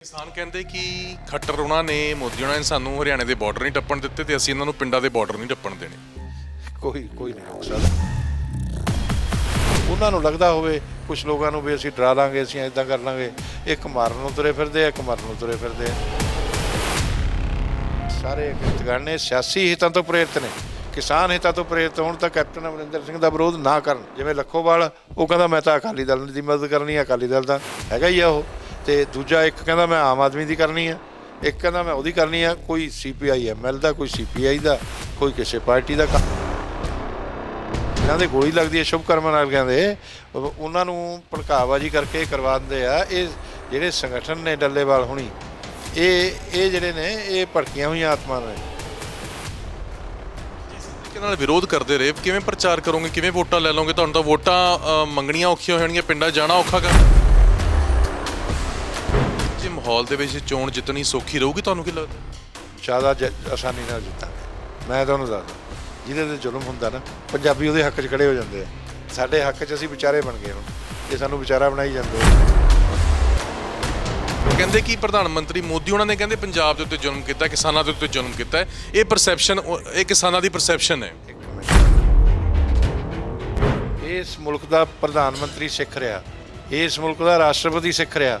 ਕਿਸਾਨ ਕਹਿੰਦੇ ਕਿ ਖੱਟਰ ਉਹਨਾਂ ਨੇ, ਮੋਦੀ ਉਹਨਾਂ ਨੇ ਸਾਨੂੰ ਹਰਿਆਣੇ ਦੇ ਬਾਰਡਰ ਨਹੀਂ ਟੱਪਣ ਦਿੱਤੇ ਤੇ ਅਸੀਂ ਇਹਨਾਂ ਨੂੰ ਪਿੰਡਾਂ ਦੇ ਬਾਰਡਰ ਨਹੀਂ ਟੱਪਣ ਦੇਣੇ। ਕੋਈ ਕੋਈ ਨਹੀਂ ਰੋਕ ਸਕਦਾ। ਉਹਨਾਂ ਨੂੰ ਲੱਗਦਾ ਹੋਵੇ ਕੁਝ ਲੋਕਾਂ ਨੂੰ ਵੀ ਅਸੀਂ ਡਰਾ ਲਾਂਗੇ ਅਸੀਂ ਇਦਾਂ ਕਰ ਲਾਂਗੇ। ਇੱਕ ਮਾਰਨ ਨੂੰ ਤੁਰੇ ਫਿਰਦੇ ਆ, ਇੱਕ ਮਰਨ ਨੂੰ ਤੁਰੇ ਫਿਰਦੇ ਆ। ਸਾਰੇ ਗਾਣੇ ਸਿਆਸੀ ਹਿੱਤਾਂ ਤੋਂ ਪ੍ਰੇਰਿਤ ਨੇ। ਕਿਸਾਨ ਹਿੱਤਾਂ ਤੋਂ ਪ੍ਰੇਰਿਤ ਹੋਣ ਤਾਂ ਕੈਪਟਨ ਅਮਰਿੰਦਰ ਸਿੰਘ ਦਾ ਵਿਰੋਧ ਨਾ ਕਰਨ। ਜਿਵੇਂ ਲੱਖੋਵਾਲ, ਉਹ ਕਹਿੰਦਾ, ਮੈਂ ਤਾਂ ਅਕਾਲੀ ਦਲ ਦੀ ਮਦਦ ਕਰਨੀ ਹੈ ਅਕਾਲੀ ਦਲ ਦਾ ਹੈਗਾ ਹੀ ਆ ਉਹ। ਤੇ ਦੂਜਾ ਇੱਕ ਕਹਿੰਦਾ ਮੈਂ ਆਮ ਆਦਮੀ ਦੀ ਕਰਨੀ ਆ, ਇੱਕ ਕਹਿੰਦਾ ਮੈਂ ਉਹਦੀ ਕਰਨੀ ਆ, ਕੋਈ ਸੀਪੀਆਈ ਐਮਐਲ ਦਾ, ਕੋਈ ਸੀਪੀਆਈ ਦਾ, ਕੋਈ ਕਿਸੇ ਪਾਰਟੀ ਦਾ ਕੰਮ। ਇਹਨਾਂ ਦੇ ਗੋਲੀ ਲੱਗਦੀ ਹੈ ਸ਼ੁਭ ਕਰਮਾਂ ਦੇ ਉਹਨਾਂ ਨੂੰ ਭੜਕਾਵਾਜੀ ਕਰਕੇ ਕਰਵਾ ਦਿੰਦੇ ਆ, ਇਹ ਜਿਹੜੇ ਸੰਗਠਨ ਨੇ ਡੱਲੇਵਾਲ ਹੁਣੀ, ਇਹ ਇਹ ਜਿਹੜੇ ਨੇ, ਇਹ ਭੜਕੀਆਂ ਹੋਈਆਂ ਆਤਮਾ ਨੇ ਤਰੀਕੇ ਨਾਲ ਵਿਰੋਧ ਕਰਦੇ ਰਹੇ, ਕਿਵੇਂ ਪ੍ਰਚਾਰ ਕਰੋਗੇ, ਕਿਵੇਂ ਵੋਟਾਂ ਲੈ ਲਓਗੇ? ਤੁਹਾਨੂੰ ਤਾਂ ਵੋਟਾਂ ਮੰਗਣੀਆਂ ਔਖੀਆਂ ਹੋ ਜਾਣਗੀਆਂ ਪਿੰਡਾਂ ਜਾਣਾ ਔਖਾ ਕਰ ਮਾਹੌਲ ਦੇ ਵਿੱਚ ਚੋਣ ਜਿੱਤਣੀ ਸੌਖੀ ਰਹੂਗੀ ਤੁਹਾਨੂੰ ਕੀ ਲੱਗਦਾ? ਜ਼ਿਆਦਾ ਜ- ਆਸਾਨੀ ਨਾਲ ਜਿੱਤਾਂਗੇ। ਮੈਂ ਤੁਹਾਨੂੰ ਦੱਸਦਾ ਜਿਹਦੇ ਤੇ ਜ਼ੁਲਮ ਹੁੰਦਾ ਨਾ ਪੰਜਾਬੀ ਉਹਦੇ ਹੱਕ 'ਚ ਖੜੇ ਹੋ ਜਾਂਦੇ ਆ। ਸਾਡੇ ਹੱਕ 'ਚ ਅਸੀਂ ਵਿਚਾਰੇ ਬਣ ਗਏ ਹੁਣ ਇਹ ਸਾਨੂੰ ਵਿਚਾਰਾ ਬਣਾਈ ਜਾਂਦੇ ਆ। ਕਹਿੰਦੇ ਕਿ ਪ੍ਰਧਾਨ ਮੰਤਰੀ ਮੋਦੀ ਉਹਨਾਂ ਨੇ ਕਹਿੰਦੇ ਪੰਜਾਬ ਦੇ ਉੱਤੇ ਜ਼ੁਲਮ ਕੀਤਾ ਕਿਸਾਨਾਂ ਦੇ ਉੱਤੇ ਜ਼ੁਲਮ ਕੀਤਾ। ਹੈ। ਇਹ ਪਰਸੈਪਸ਼ਨ ਇਹ ਕਿਸਾਨਾਂ ਦੀ ਪਰਸੈਪਸ਼ਨ ਹੈ। ਇੱਕ ਮਿੰਟ। ਇਸ ਮੁਲਕ ਦਾ ਪ੍ਰਧਾਨ ਮੰਤਰੀ ਸਿੱਖ ਰਿਹਾ ਇਸ ਮੁਲਕ ਦਾ ਰਾਸ਼ਟਰਪਤੀ ਸਿੱਖ ਰਿਹਾ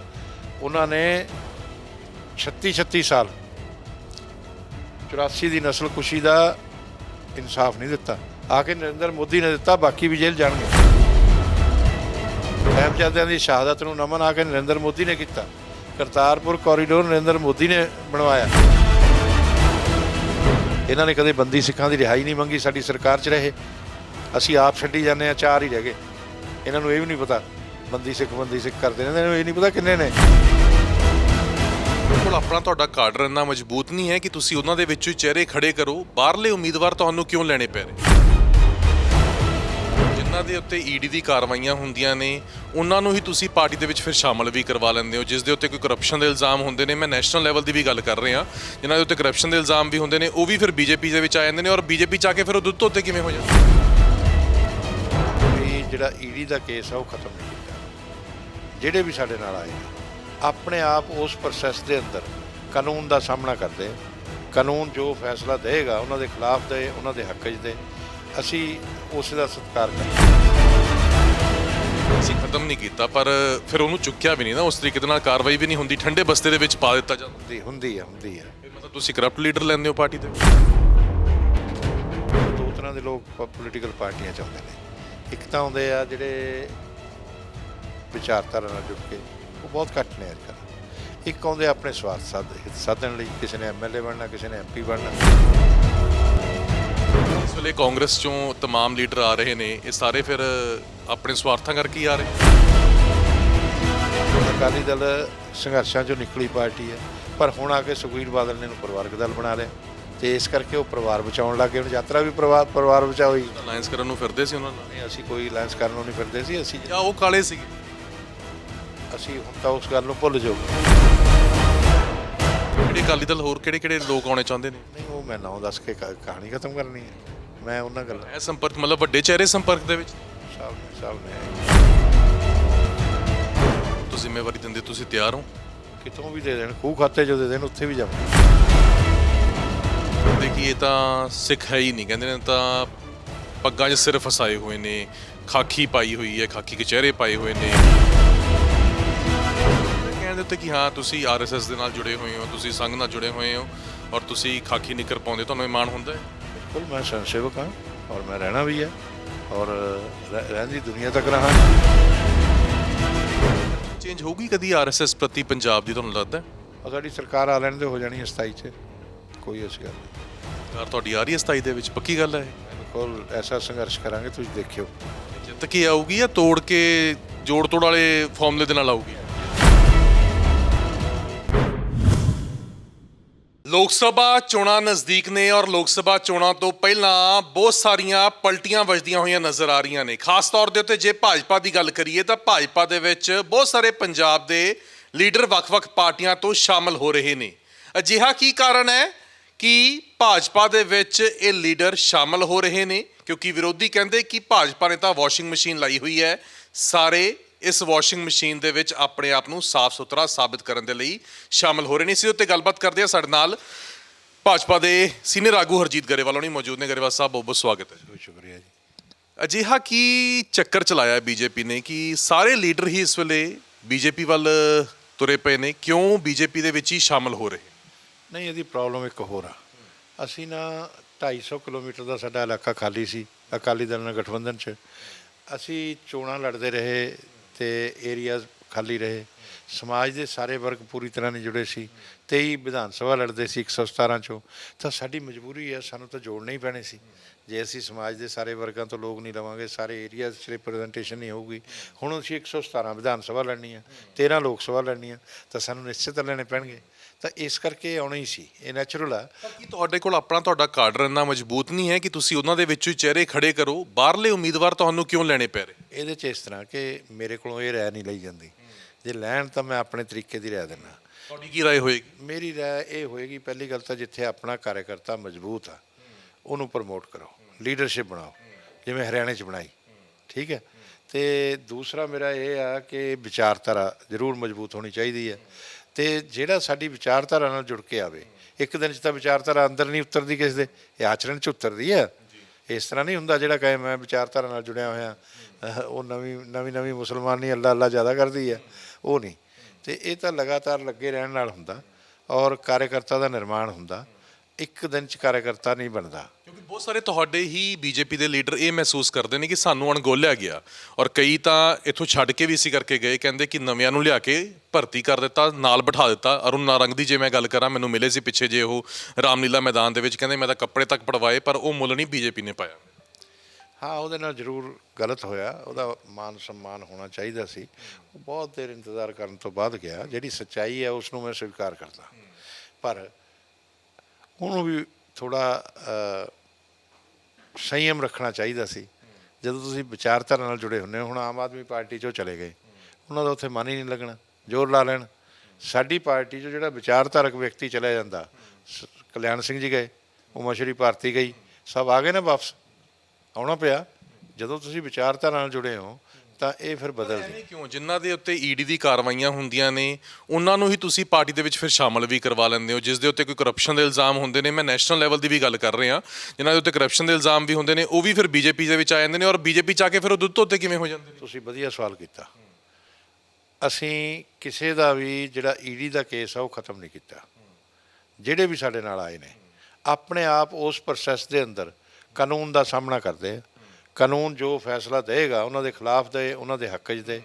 ਉਹਨਾਂ ਨੇ 36 36 ਸਾਲ 84 ਦੀ ਨਸਲ ਕੁਸ਼ੀ ਦਾ ਇਨਸਾਫ ਨਹੀਂ ਦਿੱਤਾ। ਆ ਕੇ ਨਰਿੰਦਰ ਮੋਦੀ ਨੇ ਦਿੱਤਾ, ਬਾਕੀ ਵੀ ਜੇਲ੍ਹ ਜਾਣਗੇ। ਸਾਹਿਬਜ਼ਾਦਿਆਂ ਦੀ ਸ਼ਹਾਦਤ ਨੂੰ ਨਮਨ ਆ ਕੇ ਨਰਿੰਦਰ ਮੋਦੀ ਨੇ ਕੀਤਾ। ਕਰਤਾਰਪੁਰ ਕੋਰੀਡੋਰ ਨਰਿੰਦਰ ਮੋਦੀ ਨੇ ਬਣਵਾਇਆ। ਇਹਨਾਂ ਨੇ ਕਦੇ ਬੰਦੀ ਸਿੱਖਾਂ ਦੀ ਰਿਹਾਈ ਨਹੀਂ ਮੰਗੀ, ਸਾਡੀ ਸਰਕਾਰ 'ਚ ਰਹੇ। ਅਸੀਂ ਆਪ ਛੱਡੀ ਜਾਂਦੇ ਆ ਚਾਰ ਹੀ ਰਹਿ ਗਏ। ਇਹਨਾਂ ਨੂੰ ਇਹ ਵੀ ਨਹੀਂ ਪਤਾ ਬੰਦੀ ਸਿੱਖ ਬੰਦੀ ਸਿੱਖ ਕਰਦੇ ਇਹਨਾਂ ਨੂੰ ਇਹ ਨਹੀਂ ਪਤਾ ਕਿੰਨੇ ਨੇ। ਕੋਲ ਆਪਣਾ ਤੁਹਾਡਾ ਕਾਡਰ ਇੰਨਾ ਮਜ਼ਬੂਤ ਨਹੀਂ ਹੈ ਕਿ ਤੁਸੀਂ ਉਹਨਾਂ ਦੇ ਵਿੱਚੋਂ ਹੀ ਚਿਹਰੇ ਖੜੇ ਕਰੋ। ਬਾਹਰਲੇ ਉਮੀਦਵਾਰ ਤੁਹਾਨੂੰ ਕਿਉਂ ਲੈਣੇ ਪੈ ਰਹੇ? ਜਿਨ੍ਹਾਂ ਦੇ ਉੱਤੇ ਈਡੀ ਦੀ ਕਾਰਵਾਈਆਂ ਹੁੰਦੀਆਂ ਨੇ ਉਹਨਾਂ ਨੂੰ ਹੀ ਤੁਸੀਂ ਪਾਰਟੀ ਦੇ ਵਿੱਚ ਫਿਰ ਸ਼ਾਮਲ ਵੀ ਕਰਵਾ ਲੈਂਦੇ ਹੋ ਜਿਸ ਦੇ ਉੱਤੇ ਕੋਈ ਕਰਪਸ਼ਨ ਦੇ ਇਲਜ਼ਾਮ ਹੁੰਦੇ ਨੇ। ਮੈਂ ਨੈਸ਼ਨਲ ਲੈਵਲ ਦੀ ਵੀ ਗੱਲ ਕਰ ਰਿਹਾ ਜਿਨ੍ਹਾਂ ਦੇ ਉੱਤੇ ਕਰਪਸ਼ਨ ਦੇ ਇਲਜ਼ਾਮ ਵੀ ਹੁੰਦੇ ਨੇ ਉਹ ਵੀ ਫਿਰ ਬੀਜੇਪੀ ਦੇ ਵਿੱਚ ਆ ਜਾਂਦੇ ਨੇ ਔਰ ਬੀਜੇਪੀ ਚ ਆ ਕੇ ਫਿਰ ਉਹ ਦੁੱਧ ਧੋਤੇ ਕਿਵੇਂ ਹੋ ਜਾਂਦੇ ਜਿਹੜਾ ਈਡੀ ਦਾ ਕੇਸ ਆ ਉਹ ਖਤਮ ਜਿਹੜੇ ਵੀ ਸਾਡੇ ਨਾਲ ਆਏ ਨੇ, ਆਪਣੇ ਆਪ ਉਸ ਪ੍ਰੋਸੈਸ ਦੇ ਅੰਦਰ ਕਾਨੂੰਨ ਦਾ ਸਾਹਮਣਾ ਕਰਦੇ। ਕਾਨੂੰਨ ਜੋ ਫੈਸਲਾ ਦੇਗਾ ਉਹਨਾਂ ਦੇ ਖਿਲਾਫ ਦੇ ਉਹਨਾਂ ਦੇ ਹੱਕ 'ਚ ਦੇ ਅਸੀਂ ਉਸ ਦਾ ਸਤਿਕਾਰ ਕਰਦੇ ਅਸੀਂ ਖਤਮ ਨਹੀਂ ਕੀਤਾ ਪਰ ਫਿਰ ਉਹਨੂੰ ਚੁੱਕਿਆ ਵੀ ਨਹੀਂ ਨਾ ਉਸ ਤਰੀਕੇ ਦੇ ਨਾਲ ਕਾਰਵਾਈ ਵੀ ਨਹੀਂ ਹੁੰਦੀ ਠੰਡੇ ਬਸਤੇ ਦੇ ਵਿੱਚ ਪਾ ਦਿੱਤਾ ਜਾਂਦਾ। ਹੁੰਦੀ ਹੁੰਦੀ ਆ ਹੁੰਦੀ ਆ। ਮਤਲਬ ਤੁਸੀਂ ਕਰਪਟ ਲੀਡਰ ਲੈਂਦੇ ਹੋ ਪਾਰਟੀ ਦੇ ਦੋ ਤਰ੍ਹਾਂ ਦੇ ਲੋਕ ਪੋਲੀਟੀਕਲ ਪਾਰਟੀਆਂ ਚ ਆਉਂਦੇ ਨੇ। ਇੱਕ ਤਾਂ ਆਉਂਦੇ ਆ ਜਿਹੜੇ ਵਿਚਾਰਧਾਰਾ ਨਾਲ ਜੁੜ ਕੇ ਉਹ ਬਹੁਤ ਘੱਟ ਨੇ ਅੱਜਕੱਲ੍ਹ ਇੱਕ ਆਉਂਦੇ ਆ ਆਪਣੇ ਸਵਾਰਥ ਸਾਧ ਹਿੱਤ ਸਾਧਣ ਲਈ ਕਿਸੇ ਨੇ ਐਮਐਲਏ ਬਣਨਾ ਕਿਸੇ ਨੇ ਐਮਪੀ ਬਣਨਾ ਇਸ ਵੇਲੇ ਕਾਂਗਰਸ ਚੋਂ तमाम ਲੀਡਰ ਆ ਰਹੇ ਨੇ ਇਹ ਸਾਰੇ ਫਿਰ ਆਪਣੇ ਸਵਾਰਥਾਂ ਕਰਕੇ ਹੀ ਆ ਰਹੇ ਅਕਾਲੀ ਦਲ ਸੰਘਰਸ਼ਾਂ ਚੋਂ ਨਿਕਲੀ ਪਾਰਟੀ ਹੈ ਪਰ ਹੁਣ ਆ ਕੇ ਸੁਖਬੀਰ ਬਾਦਲ ਨੇ ਇਹਨੂੰ ਪਰਿਵਾਰਕ ਦਲ ਬਣਾ ਲਿਆ ਤੇ ਇਸ ਕਰਕੇ ਉਹ ਪਰਿਵਾਰ ਬਚਾਉਣ ਲੱਗੇ ਹੁਣ ਯਾਤਰਾ ਵੀ ਪਰਿਵਾਰ ਪਰਿਵਾਰ ਬਚਾਓ ਹੀ ਅਲਾਈਅੰਸ ਕਰਨ ਨੂੰ ਫਿਰਦੇ ਸੀ ਉਹਨਾਂ ਨਾਲ ਨਹੀਂ ਅਸੀਂ ਕੋਈ ਅਲਾਈਅੰਸ ਕਰਨ ਨੂੰ ਨਹੀਂ ਫਿਰਦੇ ਸੀ ਅਸੀਂ ਜਾਂ ਉਹ ਕਾਲੇ ਸੀਗੇ ਅਸੀਂ ਹੁਣ ਤਾਂ ਉਸ ਗੱਲ ਨੂੰ ਭੁੱਲ ਜਾਓ। ਕਿਹੜੇ ਅਕਾਲੀ ਦਲ ਹੋਰ ਕਿਹੜੇ ਕਿਹੜੇ ਲੋਕ ਆਉਣੇ ਚਾਹੁੰਦੇ ਨੇ? ਨਹੀਂ ਉਹ ਮੈਂ ਨਾਂ ਦੱਸ ਕੇ ਕਹਾ- ਕਹਾਣੀ ਖਤਮ ਕਰਨੀ ਹੈ। ਮੈਂ ਉਹਨਾਂ ਗੱਲਾਂ ਇਹ ਸੰਪਰਕ ਮਤਲਬ ਵੱਡੇ ਚਿਹਰੇ ਸੰਪਰਕ ਦੇ ਵਿੱਚ? ਸਾਹਿਬ ਨੇ ਸਾਹਿਬ ਨੇ ਤੁਸੀਂ ਜ਼ਿੰਮੇਵਾਰੀ ਦਿੰਦੇ ਤੁਸੀਂ ਤਿਆਰ ਹੋ? ਕਿਤੋਂ ਵੀ ਦੇ ਦੇਣ ਖੂਹ ਖਾਤੇ ਜੋ ਦੇ ਦੇਣ ਉੱਥੇ ਵੀ ਜਾਵਾਂ। ਕਹਿੰਦੇ ਕਿ ਇਹ ਤਾਂ ਸਿੱਖ ਹੈ ਹੀ ਨਹੀਂ ਕਹਿੰਦੇ ਨੇ ਤਾਂ ਪੱਗਾਂ 'ਚ ਸਿਰ ਫਸਾਏ ਹੋਏ ਨੇ ਖਾਕੀ ਪਾਈ ਹੋਈ ਹੈ ਖਾਕੀ ਕਚਹਿਰੇ ਪਾਏ ਹੋਏ ਨੇ। ਕਹਿੰਦੇ ਉੱਤੇ ਕਿ ਹਾਂ ਤੁਸੀਂ ਆਰਐਸਐਸ ਦੇ ਨਾਲ ਜੁੜੇ ਹੋਏ ਹੋ ਤੁਸੀਂ ਸੰਘ ਨਾਲ ਜੁੜੇ ਹੋਏ ਹੋ ਔਰ ਤੁਸੀਂ ਖਾਕੀ ਨਿੱਕਰ ਪਾਉਂਦੇ ਤੁਹਾਨੂੰ ਇਹ ਮਾਣ ਹੁੰਦਾ ਹੈ? ਬਿਲਕੁਲ ਮੈਂ ਸੰਤ ਸੇਵਕ ਹਾਂ ਔਰ ਮੈਂ ਰਹਿਣਾ ਵੀ ਹੈ ਔਰ ਰਹਿ- ਰਹਿਣ ਦੀ ਦੁਨੀਆ ਤੱਕ ਰਹਾ। ਚੇਂਜ ਹੋਊਗੀ ਕਦੀ ਆਰਐਸਐਸ ਪ੍ਰਤੀ ਪੰਜਾਬ ਦੀ ਤੁਹਾਨੂੰ ਲੱਗਦਾ ਸਾਡੀ ਸਰਕਾਰ ਆ ਲੈਣ ਦੇ ਹੋ ਜਾਣੀ ਹੈ 27 ਚ। ਕੋਈ ਐਸੀ ਗੱਲ ਨਹੀਂ। ਕਾਰ ਤੁਹਾਡੀ ਆ ਰਹੀ ਹੈ 27 ਦੇ ਵਿੱਚ ਪੱਕੀ ਗੱਲ ਹੈ? ਬਿਲਕੁਲ ਐਸਾ ਸੰਘਰਸ਼ ਕਰਾਂਗੇ ਤੁਸੀਂ ਦੇਖਿਓ। ਜਿੱਤ ਕੇ ਆਊਗੀ ਜਾਂ ਤੋੜ ਕੇ ਜੋੜ ਤੋੜ ਵਾਲੇ ਫਾਰਮੂਲੇ ਦੇ ਨਾਲ ਆਊਗੀ? ਲੋਕ ਸਭਾ ਚੋਣਾਂ ਨਜ਼ਦੀਕ ਨੇ ਔਰ ਲੋਕ ਸਭਾ ਚੋਣਾਂ ਤੋਂ ਪਹਿਲਾਂ ਬਹੁਤ ਸਾਰੀਆਂ ਪਲਟੀਆਂ ਵੱਜਦੀਆਂ ਹੋਈਆਂ ਨਜ਼ਰ ਆ ਰਹੀਆਂ ਨੇ। ਖਾਸ ਤੌਰ ਦੇ ਉੱਤੇ ਜੇ ਭਾਜਪਾ ਦੀ ਗੱਲ ਕਰੀਏ ਤਾਂ ਭਾਜਪਾ ਦੇ ਵਿੱਚ ਬਹੁਤ ਸਾਰੇ ਪੰਜਾਬ ਦੇ ਲੀਡਰ ਵੱਖ-ਵੱਖ ਪਾਰਟੀਆਂ ਤੋਂ ਸ਼ਾਮਲ ਹੋ ਰਹੇ ਨੇ। ਅਜਿਹਾ ਕੀ ਕਾਰਨ ਹੈ ਕਿ ਭਾਜਪਾ ਦੇ ਵਿੱਚ ਇਹ ਲੀਡਰ ਸ਼ਾਮਲ ਹੋ ਰਹੇ ਨੇ ਕਿਉਂਕਿ ਵਿਰੋਧੀ ਕਹਿੰਦੇ ਕਿ ਭਾਜਪਾ ਨੇ ਤਾਂ ਵਾਸ਼ਿੰਗ ਮਸ਼ੀਨ ਲਾਈ ਹੋਈ ਹੈ। ਸਾਰੇ ਇਸ ਵਾਸ਼ਿੰਗ ਮਸ਼ੀਨ ਦੇ ਵਿੱਚ ਆਪਣੇ ਆਪ ਨੂੰ ਸਾਫ਼ ਸੁਥਰਾ ਸਾਬਿਤ ਕਰਨ ਦੇ ਲਈ ਸ਼ਾਮਲ ਹੋ ਰਹੇ ਨੇ। ਇਸੇ ਉੱਤੇ ਗੱਲਬਾਤ ਕਰਦੇ ਆ ਸਾਡੇ ਨਾਲ ਭਾਜਪਾ ਦੇ ਸੀਨੀਅਰ ਆਗੂ ਹਰਜੀਤ ਗਰੇਵਾਲ ਹੋਣੀ ਮੌਜੂਦ ਨੇ। ਗਰੇਵਾਲ ਸਾਹਿਬ ਬਹੁਤ ਬਹੁਤ ਸਵਾਗਤ ਹੈ। ਬਹੁਤ ਸ਼ੁਕਰੀਆ ਜੀ। ਅਜਿਹਾ ਕੀ ਚੱਕਰ ਚਲਾਇਆ ਬੀਜੇਪੀ ਨੇ ਕਿ ਸਾਰੇ ਲੀਡਰ ਹੀ ਇਸ ਵੇਲੇ ਬੀਜੇਪੀ ਵੱਲ ਤੁਰੇ ਪਏ ਨੇ? ਕਿਉਂ ਬੀਜੇਪੀ ਦੇ ਵਿੱਚ ਹੀ ਸ਼ਾਮਲ ਹੋ ਰਹੇ? ਨਹੀਂ ਇਹਦੀ ਪ੍ਰੋਬਲਮ ਇੱਕ ਹੋਰ ਆ। ਅਸੀਂ ਨਾ 250 ਕਿਲੋਮੀਟਰ ਦਾ ਸਾਡਾ ਇਲਾਕਾ ਖਾਲੀ ਸੀ ਅਕਾਲੀ ਦਲ ਨਾਲ ਗਠਬੰਧਨ 'ਚ। ਅਸੀਂ ਚੋਣਾਂ ਲੜਦੇ ਰਹੇ ਤੇ ਏਰੀਆਜ਼ ਖਾਲੀ ਰਹੇ। ਸਮਾਜ ਦੇ ਸਾਰੇ ਵਰਗ ਪੂਰੀ ਤਰ੍ਹਾਂ ਨਹੀਂ ਜੁੜੇ ਸੀ। 23 ਵਿਧਾਨ ਸਭਾ ਲੜਦੇ ਸੀ 117 ਚੋਂ। ਤਾਂ ਸਾਡੀ ਮਜਬੂਰੀ ਹੈ, ਸਾਨੂੰ ਤਾਂ ਜੋੜਨੇ ਹੀ ਪੈਣੇ ਸੀ। ਜੇ ਅਸੀਂ ਸਮਾਜ ਦੇ ਸਾਰੇ ਵਰਗਾਂ ਤੋਂ ਲੋਕ ਨਹੀਂ ਲਵਾਂਗੇ, ਸਾਰੇ ਏਰੀਆਜ਼ 'ਚ ਰਿਪਰੈਜ਼ੈਂਟੇਸ਼ਨ ਨਹੀਂ ਹੋਊਗੀ। ਹੁਣ ਅਸੀਂ 117 ਵਿਧਾਨ ਸਭਾ ਲੜਨੀ ਆ 13 ਲੋਕ ਸਭਾ ਲੜਨੀ ਆ ਤਾਂ ਸਾਨੂੰ ਨਿਸ਼ਚਿਤ ਲੈਣੇ ਪੈਣਗੇ। ਤਾਂ ਇਸ ਕਰਕੇ ਆਉਣਾ ਹੀ ਸੀ ਇਹ ਨੈਚੁਰਲ ਆ। ਕੀ ਤੁਹਾਡੇ ਕੋਲ ਆਪਣਾ ਤੁਹਾਡਾ ਕਾਡਰ ਇੰਨਾ ਮਜ਼ਬੂਤ ਨਹੀਂ ਹੈ ਕਿ ਤੁਸੀਂ ਉਹਨਾਂ ਦੇ ਵਿੱਚੋਂ ਹੀ ਚਿਹਰੇ ਖੜੇ ਕਰੋ ਬਾਹਰਲੇ ਉਮੀਦਵਾਰ ਤੁਹਾਨੂੰ ਕਿਉਂ ਲੈਣੇ ਪੈ ਰਹੇ? ਇਹਦੇ 'ਚ ਇਸ ਤਰ੍ਹਾਂ ਕਿ ਮੇਰੇ ਕੋਲੋਂ ਇਹ ਰਾਇ ਨਹੀਂ ਲਈ ਜਾਂਦੀ। ਜੇ ਲੈਣ ਤਾਂ ਮੈਂ ਆਪਣੇ ਤਰੀਕੇ ਦੀ ਰਾਇ ਦਿੰਦਾ। ਤੁਹਾਡੀ ਕੀ ਰਾਏ ਹੋਏਗੀ? ਮੇਰੀ ਰਾਏ ਇਹ ਹੋਏਗੀ ਪਹਿਲੀ ਗੱਲ ਤਾਂ ਜਿੱਥੇ ਆਪਣਾ ਕਾਰਜਕਰਤਾ ਮਜ਼ਬੂਤ ਆ ਉਹਨੂੰ ਪ੍ਰਮੋਟ ਕਰੋ ਲੀਡਰਸ਼ਿਪ ਬਣਾਓ ਜਿਵੇਂ ਹਰਿਆਣੇ 'ਚ ਬਣਾਈ। ਠੀਕ ਹੈ? ਤੇ ਦੂਸਰਾ ਮੇਰਾ ਇਹ ਆ ਕਿ ਵਿਚਾਰਧਾਰਾ ਜ਼ਰੂਰ ਮਜ਼ਬੂਤ ਹੋਣੀ ਚਾਹੀਦੀ ਹੈ। ਤੇ ਜਿਹੜਾ ਸਾਡੀ ਵਿਚਾਰਧਾਰਾ ਨਾਲ ਜੁੜ ਕੇ ਆਵੇ, ਇੱਕ ਦਿਨ 'ਚ ਤਾਂ ਵਿਚਾਰਧਾਰਾ ਅੰਦਰ ਨਹੀਂ ਉਤਰਦੀ ਕਿਸੇ ਦੇ, ਇਹ ਆਚਰਣ 'ਚ ਉਤਰਦੀ ਹੈ ਇਸ ਤਰ੍ਹਾਂ ਨਹੀਂ ਹੁੰਦਾ ਜਿਹੜਾ ਕਹੇ ਮੈਂ ਵਿਚਾਰਧਾਰਾ ਨਾਲ ਜੁੜਿਆ ਹੋਇਆ ਉਹ ਨਵੀਂ ਨਵੀਂ ਨਵੀਂ ਮੁਸਲਮਾਨ ਨਹੀਂ ਅੱਲਾ ਅੱਲਾ ਜ਼ਿਆਦਾ ਕਰਦੀ ਹੈ ਉਹ ਨਹੀਂ। ਤੇ ਇਹ ਤਾਂ ਲਗਾਤਾਰ ਲੱਗੇ ਰਹਿਣ ਨਾਲ ਹੁੰਦਾ, ਔਰ ਕਾਰਜਕਰਤਾ ਦਾ ਨਿਰਮਾਣ ਹੁੰਦਾ। ਇੱਕ ਦਿਨ 'ਚ ਕਾਰਜਕਰਤਾ ਨਹੀਂ ਬਣਦਾ। ਕਿਉਂਕਿ ਬਹੁਤ ਸਾਰੇ ਤੁਹਾਡੇ ਹੀ ਬੀਜੇਪੀ ਦੇ ਲੀਡਰ ਇਹ ਮਹਿਸੂਸ ਕਰਦੇ ਨੇ ਕਿ ਸਾਨੂੰ ਅਣਗੋਲਿਆ ਗਿਆ। ਔਰ ਕਈ ਤਾਂ ਇੱਥੋਂ ਛੱਡ ਕੇ ਵੀ ਇਸੇ ਕਰਕੇ ਗਏ ਕਹਿੰਦੇ ਕਿ ਨਵਿਆਂ ਨੂੰ ਲਿਆ ਕੇ ਭਰਤੀ ਕਰ ਦਿੱਤਾ ਨਾਲ ਬਿਠਾ ਦਿੱਤਾ। ਅਰੁਣ ਨਾਰੰਗ ਦੀ ਜੇ ਮੈਂ ਗੱਲ ਕਰਾਂ ਮੈਨੂੰ ਮਿਲੇ ਸੀ ਪਿੱਛੇ ਜੇ ਉਹ ਰਾਮਲੀਲਾ ਮੈਦਾਨ ਦੇ ਵਿੱਚ ਕਹਿੰਦੇ ਮੈਂ ਤਾਂ ਕੱਪੜੇ ਤੱਕ ਪੜਵਾਏ ਪਰ ਉਹ ਮੁੱਲ ਨਹੀਂ ਬੀਜੇਪੀ ਨੇ ਪਾਇਆ। ਹਾਂ ਉਹਦੇ ਨਾਲ ਜ਼ਰੂਰ ਗਲਤ ਹੋਇਆ। ਉਹਦਾ ਮਾਨ ਸਨਮਾਨ ਹੋਣਾ ਚਾਹੀਦਾ ਸੀ। ਉਹ ਬਹੁਤ ਦੇਰ ਇੰਤਜ਼ਾਰ ਕਰਨ ਤੋਂ ਬਾਅਦ ਗਿਆ। ਜਿਹੜੀ ਸੱਚਾਈ ਹੈ ਉਸ ਨੂੰ ਮੈਂ ਸਵੀਕਾਰ ਕਰਦਾ। ਪਰ ਉਹਨੂੰ ਵੀ ਥੋੜਾ ਸੰਯਮ ਰੱਖਣਾ ਚਾਹੀਦਾ ਸੀ। ਜਦੋਂ ਤੁਸੀਂ ਵਿਚਾਰਧਾਰਾ ਨਾਲ ਜੁੜੇ ਹੁੰਦੇ ਹੋ, ਹੁਣ ਆਮ ਆਦਮੀ ਪਾਰਟੀ ਚੋਂ ਚਲੇ ਗਏ। ਉਹਨਾਂ ਦਾ ਉੱਥੇ ਮਨ ਹੀ ਨਹੀਂ ਲੱਗਣਾ। ਜ਼ੋਰ ਲਾ ਲੈਣ। ਸਾਡੀ ਪਾਰਟੀ ਚੋਂ ਜਿਹੜਾ ਵਿਚਾਰਧਾਰਕ ਵਿਅਕਤੀ ਚਲਿਆ ਜਾਂਦਾ, ਸ- ਕਲਿਆਣ ਸਿੰਘ ਜੀ ਗਏ, ਉਮਾ ਸ਼੍ਰੀ ਭਾਰਤੀ ਗਈ, ਸਭ ਆ ਗਏ ਨਾ ਵਾਪਸ। ਆਉਣਾ ਪਿਆ। ਜਦੋਂ ਤੁਸੀਂ ਵਿਚਾਰਧਾਰਾ ਨਾਲ ਜੁੜੇ ਹੋ ਤਾਂ ਇਹ ਫਿਰ ਬਦਲਦੀ ਐਵੇਂ ਕਿਉਂ? ਜਿਨ੍ਹਾਂ ਦੇ ਉੱਤੇ ਈਡੀ ਦੀ ਕਾਰਵਾਈਆਂ ਹੁੰਦੀਆਂ ਨੇ ਉਹਨਾਂ ਨੂੰ ਹੀ ਤੁਸੀਂ ਪਾਰਟੀ ਦੇ ਵਿੱਚ ਫਿਰ ਸ਼ਾਮਲ ਵੀ ਕਰਵਾ ਲੈਂਦੇ ਹੋ ਜਿਸ ਦੇ ਉੱਤੇ ਕੋਈ ਕਰਪਸ਼ਨ ਦੇ ਇਲਜ਼ਾਮ ਹੁੰਦੇ ਨੇ। ਮੈਂ ਨੈਸ਼ਨਲ ਲੈਵਲ ਦੀ ਵੀ ਗੱਲ ਕਰ ਰਿਹਾ ਜਿਨ੍ਹਾਂ ਦੇ ਉੱਤੇ ਕਰਪਸ਼ਨ ਦੇ ਇਲਜ਼ਾਮ ਵੀ ਹੁੰਦੇ ਨੇ ਉਹ ਵੀ ਫਿਰ ਬੀਜੇਪੀ ਦੇ ਵਿੱਚ ਆ ਜਾਂਦੇ ਨੇ ਔਰ ਬੀਜੇਪੀ ਚ ਆ ਕੇ ਫਿਰ ਉਹ ਦੁੱਧ ਧੋਤੇ ਕਿਵੇਂ ਹੋ ਜਾਂਦੇ ਨੇ? ਤੁਸੀਂ ਵਧੀਆ ਸਵਾਲ ਕੀਤਾ। ਅਸੀਂ ਕਿਸੇ ਦਾ ਵੀ ਜਿਹੜਾ ਈਡੀ ਦਾ ਕੇਸ ਆ ਉਹ ਖਤਮ ਨਹੀਂ ਕੀਤਾ। ਜਿਹੜੇ ਵੀ ਸਾਡੇ ਨਾਲ ਆਏ ਨੇ ਆਪਣੇ ਆਪ ਉਸ ਪ੍ਰੋਸੈਸ ਦੇ ਅੰਦਰ ਕਾਨੂੰਨ ਦਾ ਸਾਹਮਣਾ ਕਰਦੇ ਆ। ਕਾਨੂੰਨ ਜੋ ਫੈਸਲਾ ਦੇਗਾ ਉਹਨਾਂ ਦੇ ਖਿਲਾਫ ਦੇ ਉਹਨਾਂ ਦੇ ਹੱਕ 'ਚ ਦੇ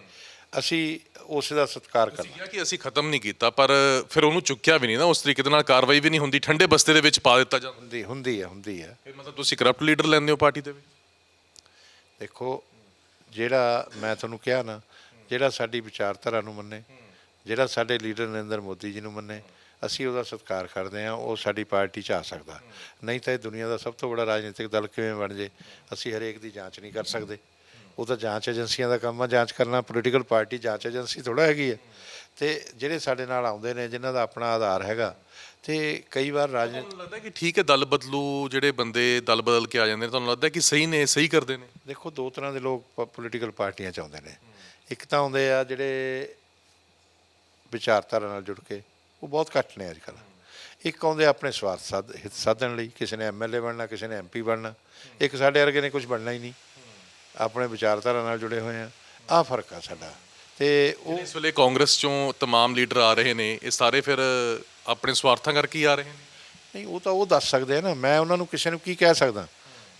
ਅਸੀਂ ਉਸ ਦਾ ਸਤਿਕਾਰ ਕਰਨਾ। ਕਿਹਾ ਕਿ ਅਸੀਂ ਖਤਮ ਨਹੀਂ ਕੀਤਾ ਪਰ ਫਿਰ ਉਹਨੂੰ ਚੁੱਕਿਆ ਵੀ ਨਹੀਂ ਨਾ ਉਸ ਤਰੀਕੇ ਦੇ ਨਾਲ ਕਾਰਵਾਈ ਵੀ ਨਹੀਂ ਹੁੰਦੀ ਠੰਡੇ ਬਸਤੇ ਦੇ ਵਿੱਚ ਪਾ ਦਿੱਤਾ ਜਾਂਦਾ। ਹੁੰਦੀ ਹੁੰਦੀ ਹੈ ਹੁੰਦੀ ਹੈ। ਫਿਰ ਮਤਲਬ ਤੁਸੀਂ ਕਰਪਟ ਲੀਡਰ ਲੈਂਦੇ ਹੋ ਪਾਰਟੀ ਦੇ ਵਿੱਚ? ਦੇਖੋ ਜਿਹੜਾ ਮੈਂ ਤੁਹਾਨੂੰ ਕਿਹਾ ਨਾ ਜਿਹੜਾ ਸਾਡੀ ਵਿਚਾਰਧਾਰਾ ਨੂੰ ਮੰਨੇ ਜਿਹੜਾ ਸਾਡੇ ਲੀਡਰ ਨਰਿੰਦਰ ਮੋਦੀ ਜੀ ਨੂੰ ਮੰਨੇ ਅਸੀਂ ਉਹਦਾ ਸਤਿਕਾਰ ਕਰਦੇ ਹਾਂ ਉਹ ਸਾਡੀ ਪਾਰਟੀ 'ਚ ਆ ਸਕਦਾ। ਨਹੀਂ ਤਾਂ ਇਹ ਦੁਨੀਆ ਦਾ ਸਭ ਤੋਂ ਵੱਡਾ ਰਾਜਨੀਤਿਕ ਦਲ ਕਿਵੇਂ ਬਣ ਜੇ? ਅਸੀਂ ਹਰੇਕ ਦੀ ਜਾਂਚ ਨਹੀਂ ਕਰ ਸਕਦੇ। ਉਹ ਤਾਂ ਜਾਂਚ ਏਜੰਸੀਆਂ ਦਾ ਕੰਮ ਆ ਜਾਂਚ ਕਰਨਾ ਪੋਲੀਟੀਕਲ ਪਾਰਟੀ ਜਾਂਚ ਏਜੰਸੀ ਥੋੜਾ ਹੈਗੀ ਹੈ ਤੇ ਜਿਹੜੇ ਸਾਡੇ ਨਾਲ ਆਉਂਦੇ ਨੇ ਜਿਨ੍ਹਾਂ ਦਾ ਆਪਣਾ ਆਧਾਰ ਹੈਗਾ ਤੇ ਕਈ ਵਾਰ ਰਾਜਨੀਤੀ ਤੁਹਾਨੂੰ ਲੱਗਦਾ ਕਿ ਠੀਕ ਹੈ ਦਲ ਬਦਲੂ ਜਿਹੜੇ ਬੰਦੇ ਦਲ ਬਦਲ ਕੇ ਆ ਜਾਂਦੇ ਨੇ ਤੁਹਾਨੂੰ ਲੱਗਦਾ ਕਿ ਸਹੀ ਨੇ ਸਹੀ ਕਰਦੇ ਨੇ? ਦੇਖੋ ਦੋ ਤਰ੍ਹਾਂ ਦੇ ਲੋਕ ਪੋਲੀਟੀਕਲ ਪਾਰਟੀਆਂ ਚ ਆਉਂਦੇ ਨੇ। ਇੱਕ ਤਾਂ ਆਉਂਦੇ ਆ ਜਿਹੜੇ ਵਿਚਾਰਧਾਰਾ ਨਾਲ ਜੁੜ ਕੇ ਉਹ ਬਹੁਤ ਘੱਟ ਨੇ ਅੱਜ ਕੱਲ੍ਹ ਇੱਕ ਆਉਂਦੇ ਆਪਣੇ ਸਵਾਰਥ ਸਾਧ ਹਿੱਤ ਸਾਧਣ ਲਈ ਕਿਸੇ ਨੇ ਐਮਐਲਏ ਬਣਨਾ ਕਿਸੇ ਨੇ ਐਮਪੀ ਬਣਨਾ ਇੱਕ ਸਾਡੇ ਵਰਗੇ ਨੇ ਕੁਝ ਬਣਨਾ ਹੀ ਨਹੀਂ ਆਪਣੇ ਵਿਚਾਰਧਾਰਾ ਨਾਲ ਜੁੜੇ ਹੋਏ ਆ ਆਹ ਫਰਕ ਆ ਸਾਡਾ ਤੇ ਉਹ ਇਸ ਵੇਲੇ ਕਾਂਗਰਸ ਚੋਂ तमाम ਲੀਡਰ ਆ ਰਹੇ ਨੇ ਇਹ ਸਾਰੇ ਫਿਰ ਆਪਣੇ ਸਵਾਰਥਾਂ ਕਰਕੇ ਹੀ ਆ ਰਹੇ ਨੇ ਨਹੀਂ ਉਹ ਤਾਂ ਉਹ ਦੱਸ ਸਕਦੇ ਆ ਨਾ ਮੈਂ ਉਹਨਾਂ ਨੂੰ ਕਿਸੇ ਨੂੰ ਕੀ ਕਹਿ ਸਕਦਾ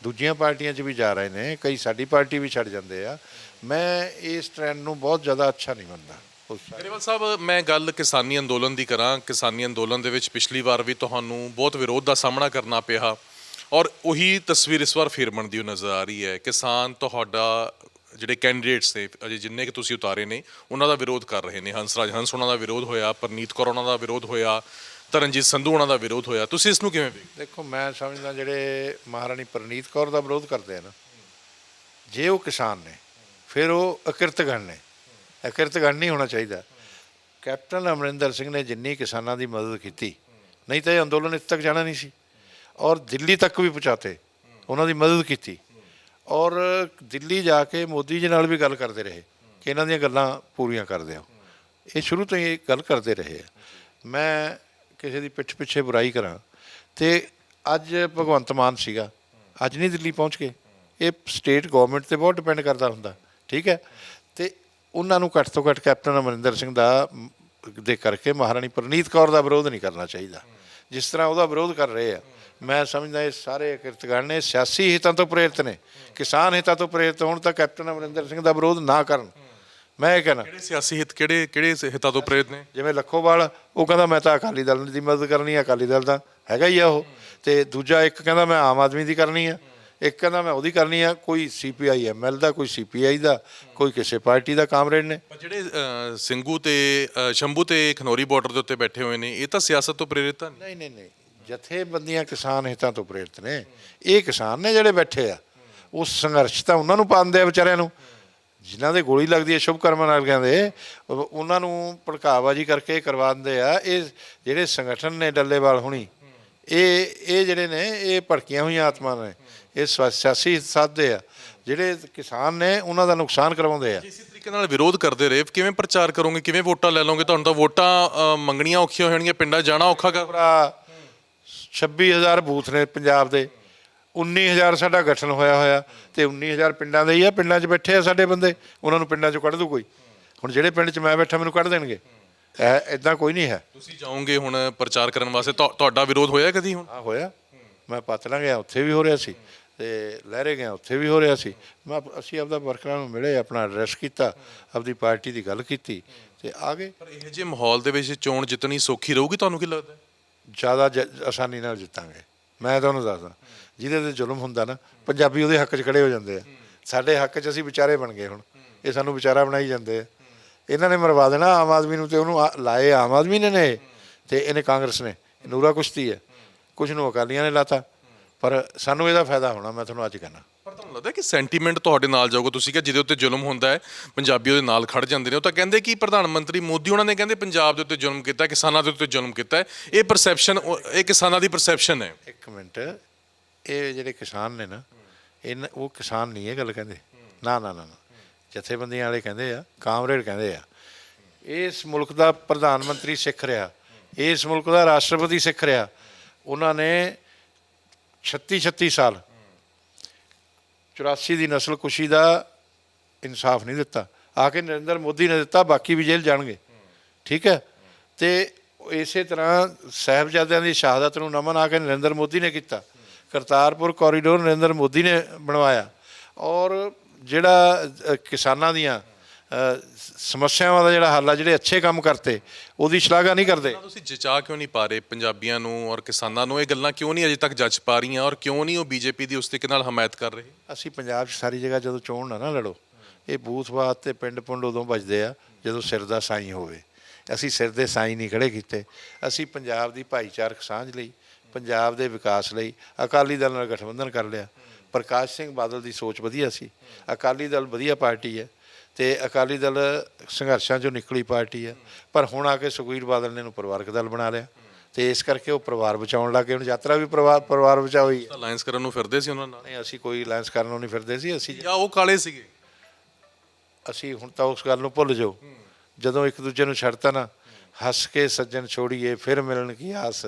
ਦੂਜੀਆਂ ਪਾਰਟੀਆਂ 'ਚ ਵੀ ਜਾ ਰਹੇ ਨੇ ਕਈ ਸਾਡੀ ਪਾਰਟੀ ਵੀ ਛੱਡ ਜਾਂਦੇ ਆ ਮੈਂ ਇਸ ਟ੍ਰੈਂਡ ਨੂੰ ਬਹੁਤ ਜ਼ਿਆਦਾ ਅੱਛਾ ਨਹੀਂ ਮੰਨਦਾ ਉਸ ਗਰੇਵਾਲ ਸਾਹਿਬ ਮੈਂ ਗੱਲ ਕਿਸਾਨੀ ਅੰਦੋਲਨ ਦੀ ਕਰਾਂ। ਕਿਸਾਨੀ ਅੰਦੋਲਨ ਦੇ ਵਿੱਚ ਪਿਛਲੀ ਵਾਰ ਵੀ ਤੁਹਾਨੂੰ ਬਹੁਤ ਵਿਰੋਧ ਦਾ ਸਾਹਮਣਾ ਕਰਨਾ ਪਿਆ। ਔਰ ਉਹੀ ਤਸਵੀਰ ਇਸ ਵਾਰ ਫੇਰ ਬਣਦੀ ਹੋਈ ਨਜ਼ਰ ਆ ਰਹੀ ਹੈ। ਕਿਸਾਨ ਤੁਹਾਡਾ ਜਿਹੜੇ ਕੈਂਡੀਡੇਟਸ ਨੇ ਅਜੇ ਜਿੰਨੇ ਕਿ ਤੁਸੀਂ ਉਤਾਰੇ ਨੇ ਉਹਨਾਂ ਦਾ ਵਿਰੋਧ ਕਰ ਰਹੇ ਨੇ। ਹੰਸਰਾਜ ਹੰਸ ਉਹਨਾਂ ਦਾ ਵਿਰੋਧ ਹੋਇਆ ਪਰਨੀਤ ਕੌਰ ਉਹਨਾਂ ਦਾ ਵਿਰੋਧ ਹੋਇਆ ਤਰਨਜੀਤ ਸੰਧੂ ਉਹਨਾਂ ਦਾ ਵਿਰੋਧ ਹੋਇਆ। ਤੁਸੀਂ ਇਸ ਨੂੰ ਕਿਵੇਂ ਵੇਖਦੇ? ਦੇਖੋ ਮੈਂ ਸਮਝਦਾ ਜਿਹੜੇ ਮਹਾਰਾਣੀ ਪ੍ਰਨੀਤ ਕੌਰ ਦਾ ਵਿਰੋਧ ਕਰਦੇ ਆ ਨਾ ਜੇ ਉਹ ਕਿਸਾਨ ਨੇ ਫਿਰ ਉਹ ਅਕਿਰਤਗਣ ਨੇ। ਅਕਿਰਤਗਣ ਨਹੀਂ ਹੋਣਾ ਚਾਹੀਦਾ। ਕੈਪਟਨ ਅਮਰਿੰਦਰ ਸਿੰਘ ਨੇ ਜਿੰਨੀ ਕਿਸਾਨਾਂ ਦੀ ਮਦਦ ਕੀਤੀ, ਨਹੀਂ ਤਾਂ ਇਹ ਅੰਦੋਲਨ ਇੱਥੇ ਤੱਕ ਜਾਣਾ ਨਹੀਂ ਸੀ। ਔਰ ਦਿੱਲੀ ਤੱਕ ਵੀ ਪਹੁੰਚਾਤੇ, ਉਹਨਾਂ ਦੀ ਮਦਦ ਕੀਤੀ। ਔਰ ਦਿੱਲੀ ਜਾ ਕੇ ਮੋਦੀ ਜੀ ਨਾਲ ਵੀ ਗੱਲ ਕਰਦੇ ਰਹੇ ਕਿ ਇਹਨਾਂ ਦੀਆਂ ਗੱਲਾਂ ਪੂਰੀਆਂ ਕਰ ਦਿਓ ਇਹ ਸ਼ੁਰੂ ਤੋਂ ਹੀ ਇਹ ਗੱਲ ਕਰਦੇ ਰਹੇ ਆ। ਮੈਂ ਕਿਸੇ ਦੀ ਪਿੱਠ ਪਿੱਛੇ ਬੁਰਾਈ ਕਰਾਂ ਤੇ ਅੱਜ ਭਗਵੰਤ ਮਾਨ ਸੀਗਾ, ਅੱਜ ਨਹੀਂ ਦਿੱਲੀ ਪਹੁੰਚ ਕੇ ਇਹ ਸਟੇਟ ਗਵਰਨਮੈਂਟ ਤੇ ਬਹੁਤ ਡਿਪੈਂਡ ਕਰਦਾ ਹੁੰਦਾ, ਠੀਕ ਹੈ? ਉਹਨਾਂ ਨੂੰ ਘੱਟ ਤੋਂ ਘੱਟ ਕੈਪਟਨ ਅਮਰਿੰਦਰ ਸਿੰਘ ਦਾ ਦੇ ਕਰਕੇ ਮਹਾਰਾਣੀ ਪ੍ਰਨੀਤ ਕੌਰ ਦਾ ਵਿਰੋਧ ਨਹੀਂ ਕਰਨਾ ਚਾਹੀਦਾ। ਜਿਸ ਤਰ੍ਹਾਂ ਉਹਦਾ ਵਿਰੋਧ ਕਰ ਰਹੇ ਆ ਮੈਂ ਸਮਝਦਾ ਇਹ ਸਾਰੇ ਕਿਰਤਗਣ ਨੇ ਸਿਆਸੀ ਹਿੱਤਾਂ ਤੋਂ ਪ੍ਰੇਰਿਤ ਨੇ। ਕਿਸਾਨ ਹਿੱਤਾਂ ਤੋਂ ਪ੍ਰੇਰਿਤ ਹੋਣ ਤਾਂ ਕੈਪਟਨ ਅਮਰਿੰਦਰ ਸਿੰਘ ਦਾ ਵਿਰੋਧ ਨਾ ਕਰਨ। ਮੈਂ ਇਹ ਕਹਿਣਾ ਕਿਹੜੇ ਸਿਆਸੀ ਹਿੱਤ ਕਿਹੜੇ ਕਿਹੜੇ ਹਿੱਤਾਂ ਤੋਂ ਪ੍ਰੇਰਿਤ ਨੇ? ਜਿਵੇਂ ਲੱਖੋਵਾਲ ਉਹ ਕਹਿੰਦਾ ਮੈਂ ਤਾਂ ਅਕਾਲੀ ਦਲ ਦੀ ਮਦਦ ਕਰਨੀ ਹੈ ਅਕਾਲੀ ਦਲ ਦਾ ਹੈਗਾ ਹੀ ਆ ਉਹ। ਤੇ ਦੂਜਾ ਇੱਕ ਕਹਿੰਦਾ ਮੈਂ ਆਮ ਆਦਮੀ ਦੀ ਕਰਨੀ ਆ। ਇੱਕ ਕਹਿੰਦਾ ਮੈਂ ਉਹਦੀ ਕਰਨੀ ਆ ਕੋਈ ਸੀਪੀਆਈ ਐਮਐਲ ਦਾ ਕੋਈ ਸੀਪੀਆਈ ਦਾ ਕੋਈ ਕਿਸੇ ਪਾਰਟੀ ਦਾ ਕਾਮਰੇਡ ਨੇ। ਪਰ ਜਿਹੜੇ ਅ, ਸਿੰਘੂ ਤੇ ਅ, ਸ਼ੰਭੂ ਤੇ ਖਨੌਰੀ ਬਾਰਡਰ ਦੇ ਉੱਤੇ ਬੈਠੇ ਹੋਏ ਨੇ ਇਹ ਤਾਂ ਸਿਆਸਤ ਤੋਂ ਪ੍ਰੇਰਿਤ ਤਾਂ ਨਹੀਂ? ਨਹੀਂ ਨਹੀਂ ਨਹੀਂ। ਜਥੇਬੰਦੀਆਂ ਕਿਸਾਨ ਹਿੱਤਾਂ ਤੋਂ ਪ੍ਰੇਰਿਤ ਨੇ। ਇਹ ਕਿਸਾਨ ਨੇ ਜਿਹੜੇ ਬੈਠੇ ਆ ਉਸ ਸੰਘਰਸ਼ ਤਾਂ ਉਹਨਾਂ ਨੂੰ ਪਾਉਂਦੇ ਆ ਵਿਚਾਰਿਆਂ ਨੂੰ। ਜਿਨ੍ਹਾਂ ਦੇ ਗੋਲੀ ਲੱਗਦੀ ਹੈ ਸ਼ੁਭ ਕਰਮਾਂ ਨਾਲ ਕਹਿੰਦੇ ਉਹ- ਉਹਨਾਂ ਨੂੰ ਭੜਕਾਵਾਜੀ ਕਰਕੇ ਕਰਵਾਉਂਦੇ ਆ। ਇਹ ਜਿਹੜੇ ਸੰਗਠਨ ਨੇ ਡੱਲੇਵਾਲ ਹੁਣੀ ਇਹ ਇਹ ਜਿਹੜੇ ਨੇ ਇਹ ਭੜਕੀਆਂ ਹੋਈਆਂ ਆਤਮਾ ਨੇ। ਇਹ ਸਵਾ- ਸਿਆਸੀ ਸਾਧਦੇ ਆ। ਜਿਹੜੇ ਕਿਸਾਨ ਨੇ ਉਹਨਾਂ ਦਾ ਨੁਕਸਾਨ ਕਰਵਾਉਂਦੇ ਆ। ਇਸੇ ਤਰੀਕੇ ਨਾਲ ਵਿਰੋਧ ਕਰਦੇ ਰਹੇ। ਕਿਵੇਂ ਪ੍ਰਚਾਰ ਕਰੋਗੇ? ਕਿਵੇਂ ਵੋਟਾਂ ਲੈ ਲਓਗੇ? ਤੁਹਾਨੂੰ ਤਾਂ ਵੋਟਾਂ ਮੰਗਣੀਆਂ ਔਖੀਆਂ ਹੋਣਗੀਆਂ ਪਿੰਡਾਂ ਜਾਣਾ ਔਖਾ ਕਰ ਭਰਾ 26000 ਬੂਥ ਨੇ ਪੰਜਾਬ ਦੇ। 19000 ਸਾਡਾ ਗਠਨ ਹੋਇਆ ਹੋਇਆ ਤੇ 19000 ਪਿੰਡਾਂ ਦੇ ਹੀ ਆ। ਪਿੰਡਾਂ 'ਚ ਬੈਠੇ ਆ ਸਾਡੇ ਬੰਦੇ। ਉਹਨਾਂ ਨੂੰ ਪਿੰਡਾਂ 'ਚੋਂ ਕੱਢ ਦੂ ਕੋਈ। ਹੁਣ ਜਿਹੜੇ ਪਿੰਡ 'ਚ ਮੈਂ ਬੈਠਾ ਮੈਨੂੰ ਕੱਢ ਦੇਣਗੇ। ਐ ਇਦਾਂ ਕੋਈ ਨਹੀਂ ਹੈ। ਤੁਸੀਂ ਜਾਓਗੇ ਹੁਣ ਪ੍ਰਚਾਰ ਕਰਨ ਵਾਸਤੇ? ਤੁਹਾ- ਤੁਹਾਡਾ ਵਿਰੋਧ ਹੋਇਆ ਕਦੀ ਹੁਣ? ਆ ਹੋਇਆ। ਮੈਂ ਪਾਤਲਾ ਗਿਆ ਉੱਥੇ ਵੀ ਹੋ ਰਿਹਾ ਸੀ ਤੇ ਲਹਿਰੇ ਗਿਆ ਉੱਥੇ ਵੀ ਹੋ ਰਿਹਾ ਸੀ। ਮੈਂ ਆਪ- ਅਸੀਂ ਆਪਦਾ ਵਰਕਰਾਂ ਨੂੰ ਮਿਲੇ ਆਪਣਾ ਐਡਰੈਸ ਕੀਤਾ ਆਪਦੀ ਪਾਰਟੀ ਦੀ ਗੱਲ ਕੀਤੀ ਤੇ ਆ ਗਏ। ਪਰ ਇਹੋ ਜਿਹੇ ਮਾਹੌਲ ਦੇ ਵਿੱਚ ਚੋਣ ਜਿੱਤਣੀ ਸੌਖੀ ਰਹੂਗੀ ਤੁਹਾਨੂੰ ਕੀ ਲੱਗਦਾ? ਜ਼ਿਆਦਾ ਜ- ਆਸਾਨੀ ਨਾਲ ਜਿੱਤਾਂਗੇ। ਮੈਂ ਤੁਹਾਨੂੰ ਦੱਸਦਾ ਜਿਹਦੇ ਤੇ ਜ਼ੁਲਮ ਹੁੰਦਾ ਨਾ ਪੰਜਾਬੀ ਉਹਦੇ ਹੱਕ 'ਚ ਖੜੇ ਹੋ ਜਾਂਦੇ ਆ। ਸਾਡੇ ਹੱਕ 'ਚ ਅਸੀਂ ਵਿਚਾਰੇ ਬਣ ਗਏ ਹੁਣ। ਇਹ ਸਾਨੂੰ ਵਿਚਾਰਾ ਬਣਾਈ ਜਾਂਦੇ ਆ। ਇਹਨਾਂ ਨੇ ਮਰਵਾ ਦੇਣਾ ਆਮ ਆਦਮੀ ਨੂੰ ਤੇ ਉਹਨੂੰ ਲਾਏ ਆਮ ਆਦਮੀ ਨੇ ਨੇ ਤੇ ਇਹਨੇ ਕਾਂਗਰਸ ਨੇ। ਨੂਰਾ ਕੁਸ਼ਤੀ ਹੈ। ਕੁਝ ਨੂੰ ਅਕਾਲੀਆਂ ਨੇ ਲਾਤਾ। ਪਰ ਸਾਨੂੰ ਇਹਦਾ ਫਾਇਦਾ ਹੋਣਾ ਮੈਂ ਤੁਹਾਨੂੰ ਅੱਜ ਕਹਿਣਾ। ਪਰ ਤੁਹਾਨੂੰ ਲੱਗਦਾ ਕਿ ਸੈਂਟੀਮੈਂਟ ਤੁਹਾਡੇ ਨਾਲ ਜਾਊਗਾ? ਤੁਸੀਂ ਕਿ ਜਿਹਦੇ ਉੱਤੇ ਜ਼ੁਲਮ ਹੁੰਦਾ ਹੈ ਪੰਜਾਬੀ ਉਹਦੇ ਨਾਲ ਖੜ ਜਾਂਦੇ ਨੇ। ਉਹ ਤਾਂ ਕਹਿੰਦੇ ਕਿ ਪ੍ਰਧਾਨ ਮੰਤਰੀ ਮੋਦੀ ਉਹਨਾਂ ਨੇ ਕਹਿੰਦੇ ਪੰਜਾਬ ਦੇ ਉੱਤੇ ਜ਼ੁਲਮ ਕੀਤਾ ਕਿਸਾਨਾਂ ਦੇ ਉੱਤੇ ਜ਼ੁਲਮ ਕੀਤਾ ਇਹ ਪਰਸੈਪਸ਼ਨ ਇਹ ਕਿਸਾਨਾਂ ਦੀ ਪਰਸੈਪਸ਼ਨ ਹੈ। ਇੱਕ ਮਿੰਟ। ਇਹ ਜਿਹੜੇ ਕਿਸਾਨ ਨੇ ਨਾ ਇਹ ਉਹ ਕਿਸਾਨ ਨਹੀਂ ਇਹ ਗੱਲ ਕਹਿੰਦੇ। ਨਾ ਨਾ ਨਾ। ਜਥੇਬੰਦੀਆਂ ਵਾਲੇ ਕਹਿੰਦੇ ਆ, ਕਾਮਰੇਡ ਕਹਿੰਦੇ ਆ, ਇਸ ਮੁਲਕ ਦਾ ਪ੍ਰਧਾਨ ਮੰਤਰੀ ਸਿੱਖ ਰਿਹਾ, ਇਸ ਮੁਲਕ ਦਾ ਰਾਸ਼ਟਰਪਤੀ ਸਿੱਖ ਰਿਹਾ, ਉਹਨਾਂ ਨੇ 36 36 ਸਾਲ 84 ਦੀ ਨਸਲ ਕੁਸ਼ੀ ਦਾ ਇਨਸਾਫ ਨਹੀਂ ਦਿੱਤਾ। ਆ ਕੇ ਨਰਿੰਦਰ ਮੋਦੀ ਨੇ ਦਿੱਤਾ, ਬਾਕੀ ਵੀ ਜੇਲ੍ਹ ਜਾਣਗੇ। ਠੀਕ ਹੈ? ਤੇ ਇਸੇ ਤਰ੍ਹਾਂ ਸਾਹਿਬਜ਼ਾਦਿਆਂ ਦੀ ਸ਼ਹਾਦਤ ਨੂੰ ਨਮਨ ਆ ਕੇ ਨਰਿੰਦਰ ਮੋਦੀ ਨੇ ਕੀਤਾ। ਕਰਤਾਰਪੁਰ ਕੋਰੀਡੋਰ ਨਰਿੰਦਰ ਮੋਦੀ ਨੇ ਬਣਵਾਇਆ। ਔਰ ਜਿਹੜਾ ਕਿਸਾਨਾਂ ਦੀਆਂ ਸਮੱਸਿਆਵਾਂ ਦਾ ਜਿਹੜਾ ਹੱਲ ਆ ਜਿਹੜੇ ਅੱਛੇ ਕੰਮ ਕਰਤੇ ਉਹਦੀ ਸ਼ਲਾਘਾ ਨਹੀਂ ਕਰਦੇ। ਤੁਸੀਂ ਜਚਾ ਕਿਉਂ ਨਹੀਂ ਪਾ ਰਹੇ? ਪੰਜਾਬੀਆਂ ਨੂੰ ਔਰ ਕਿਸਾਨਾਂ ਨੂੰ ਇਹ ਗੱਲਾਂ ਕਿਉਂ ਨਹੀਂ ਅਜੇ ਤੱਕ ਜੱਜ ਪਾ ਰਹੀਆਂ? ਔਰ ਕਿਉਂ ਨਹੀਂ ਉਹ ਬੀਜੇਪੀ ਦੀ ਉਸ ਤਰੀਕੇ ਨਾਲ ਹਮਾਇਤ ਕਰ ਰਹੇ? ਅਸੀਂ ਪੰਜਾਬ 'ਚ ਸਾਰੀ ਜਗ੍ਹਾ ਜਦੋਂ ਚੋਣ ਨਾ ਨਾ ਲੜੋ ਇਹ ਬੂਥ-ਬਾਤ ਤੇ ਪਿੰਡ-ਪੁੰਡ ਉਦੋਂ ਵੱਜਦੇ ਆ ਜਦੋਂ ਸਿਰ ਦਾ ਸਾਈਂ ਹੋਵੇ। ਅਸੀਂ ਸਿਰ ਦੇ ਸਾਈਂ ਨਹੀਂ ਖੜੇ ਕੀਤੇ। ਅਸੀਂ ਪੰਜਾਬ ਦੀ ਭਾਈਚਾਰਕ ਸਾਂਝ ਲਈ ਪੰਜਾਬ ਦੇ ਵਿਕਾਸ ਲਈ ਅਕਾਲੀ ਦਲ ਨਾਲ ਗਠਬੰਧਨ ਕਰ ਲਿਆ। ਪ੍ਰਕਾਸ਼ ਸਿੰਘ ਬਾਦਲ ਦੀ ਸੋਚ ਵਧੀਆ ਸੀ। ਅਕਾਲੀ ਦਲ ਵਧੀਆ ਪਾਰਟੀ ਹੈ ਤੇ ਅਕਾਲੀ ਦਲ ਸੰਘਰਸ਼ਾਂ 'ਚੋਂ ਨਿਕਲੀ ਪਾਰਟੀ ਹੈ। ਪਰ ਹੁਣ ਆ ਕੇ ਸੁਖਬੀਰ ਬਾਦਲ ਨੇ ਇਹਨੂੰ ਪਰਿਵਾਰਕ ਦਲ ਬਣਾ ਲਿਆ ਤੇ ਇਸ ਕਰਕੇ ਉਹ ਪਰਿਵਾਰ ਬਚਾਉਣ ਲੱਗੇ ਹੁਣ ਯਾਤਰਾ ਵੀ ਪਰਿਵਾਰ ਪਰਿਵਾਰ ਬਚਾਓ ਹੀ। ਹੈ ਅਲਾਈਅੰਸ ਕਰਨ ਨੂੰ ਫਿਰਦੇ ਸੀ ਉਹਨਾਂ ਨਾਲ? ਨਹੀਂ ਅਸੀਂ ਕੋਈ ਅਲਾਈਅੰਸ ਕਰਨ ਨੂੰ ਨਹੀਂ ਫਿਰਦੇ ਸੀ। ਅਸੀਂ ਜਾਂ ਉਹ ਕਾਲੇ ਸੀਗੇ? ਅਸੀਂ ਹੁਣ ਤਾਂ ਉਸ ਗੱਲ ਨੂੰ ਭੁੱਲ ਜਾਓ। ਜਦੋਂ ਇੱਕ ਦੂਜੇ ਨੂੰ ਛੱਡਤਾ ਨਾ ਹੱਸ ਕੇ ਸੱਜਣ ਛੋੜੀਏ ਫਿਰ ਮਿਲਣ ਕੀ ਆਸ।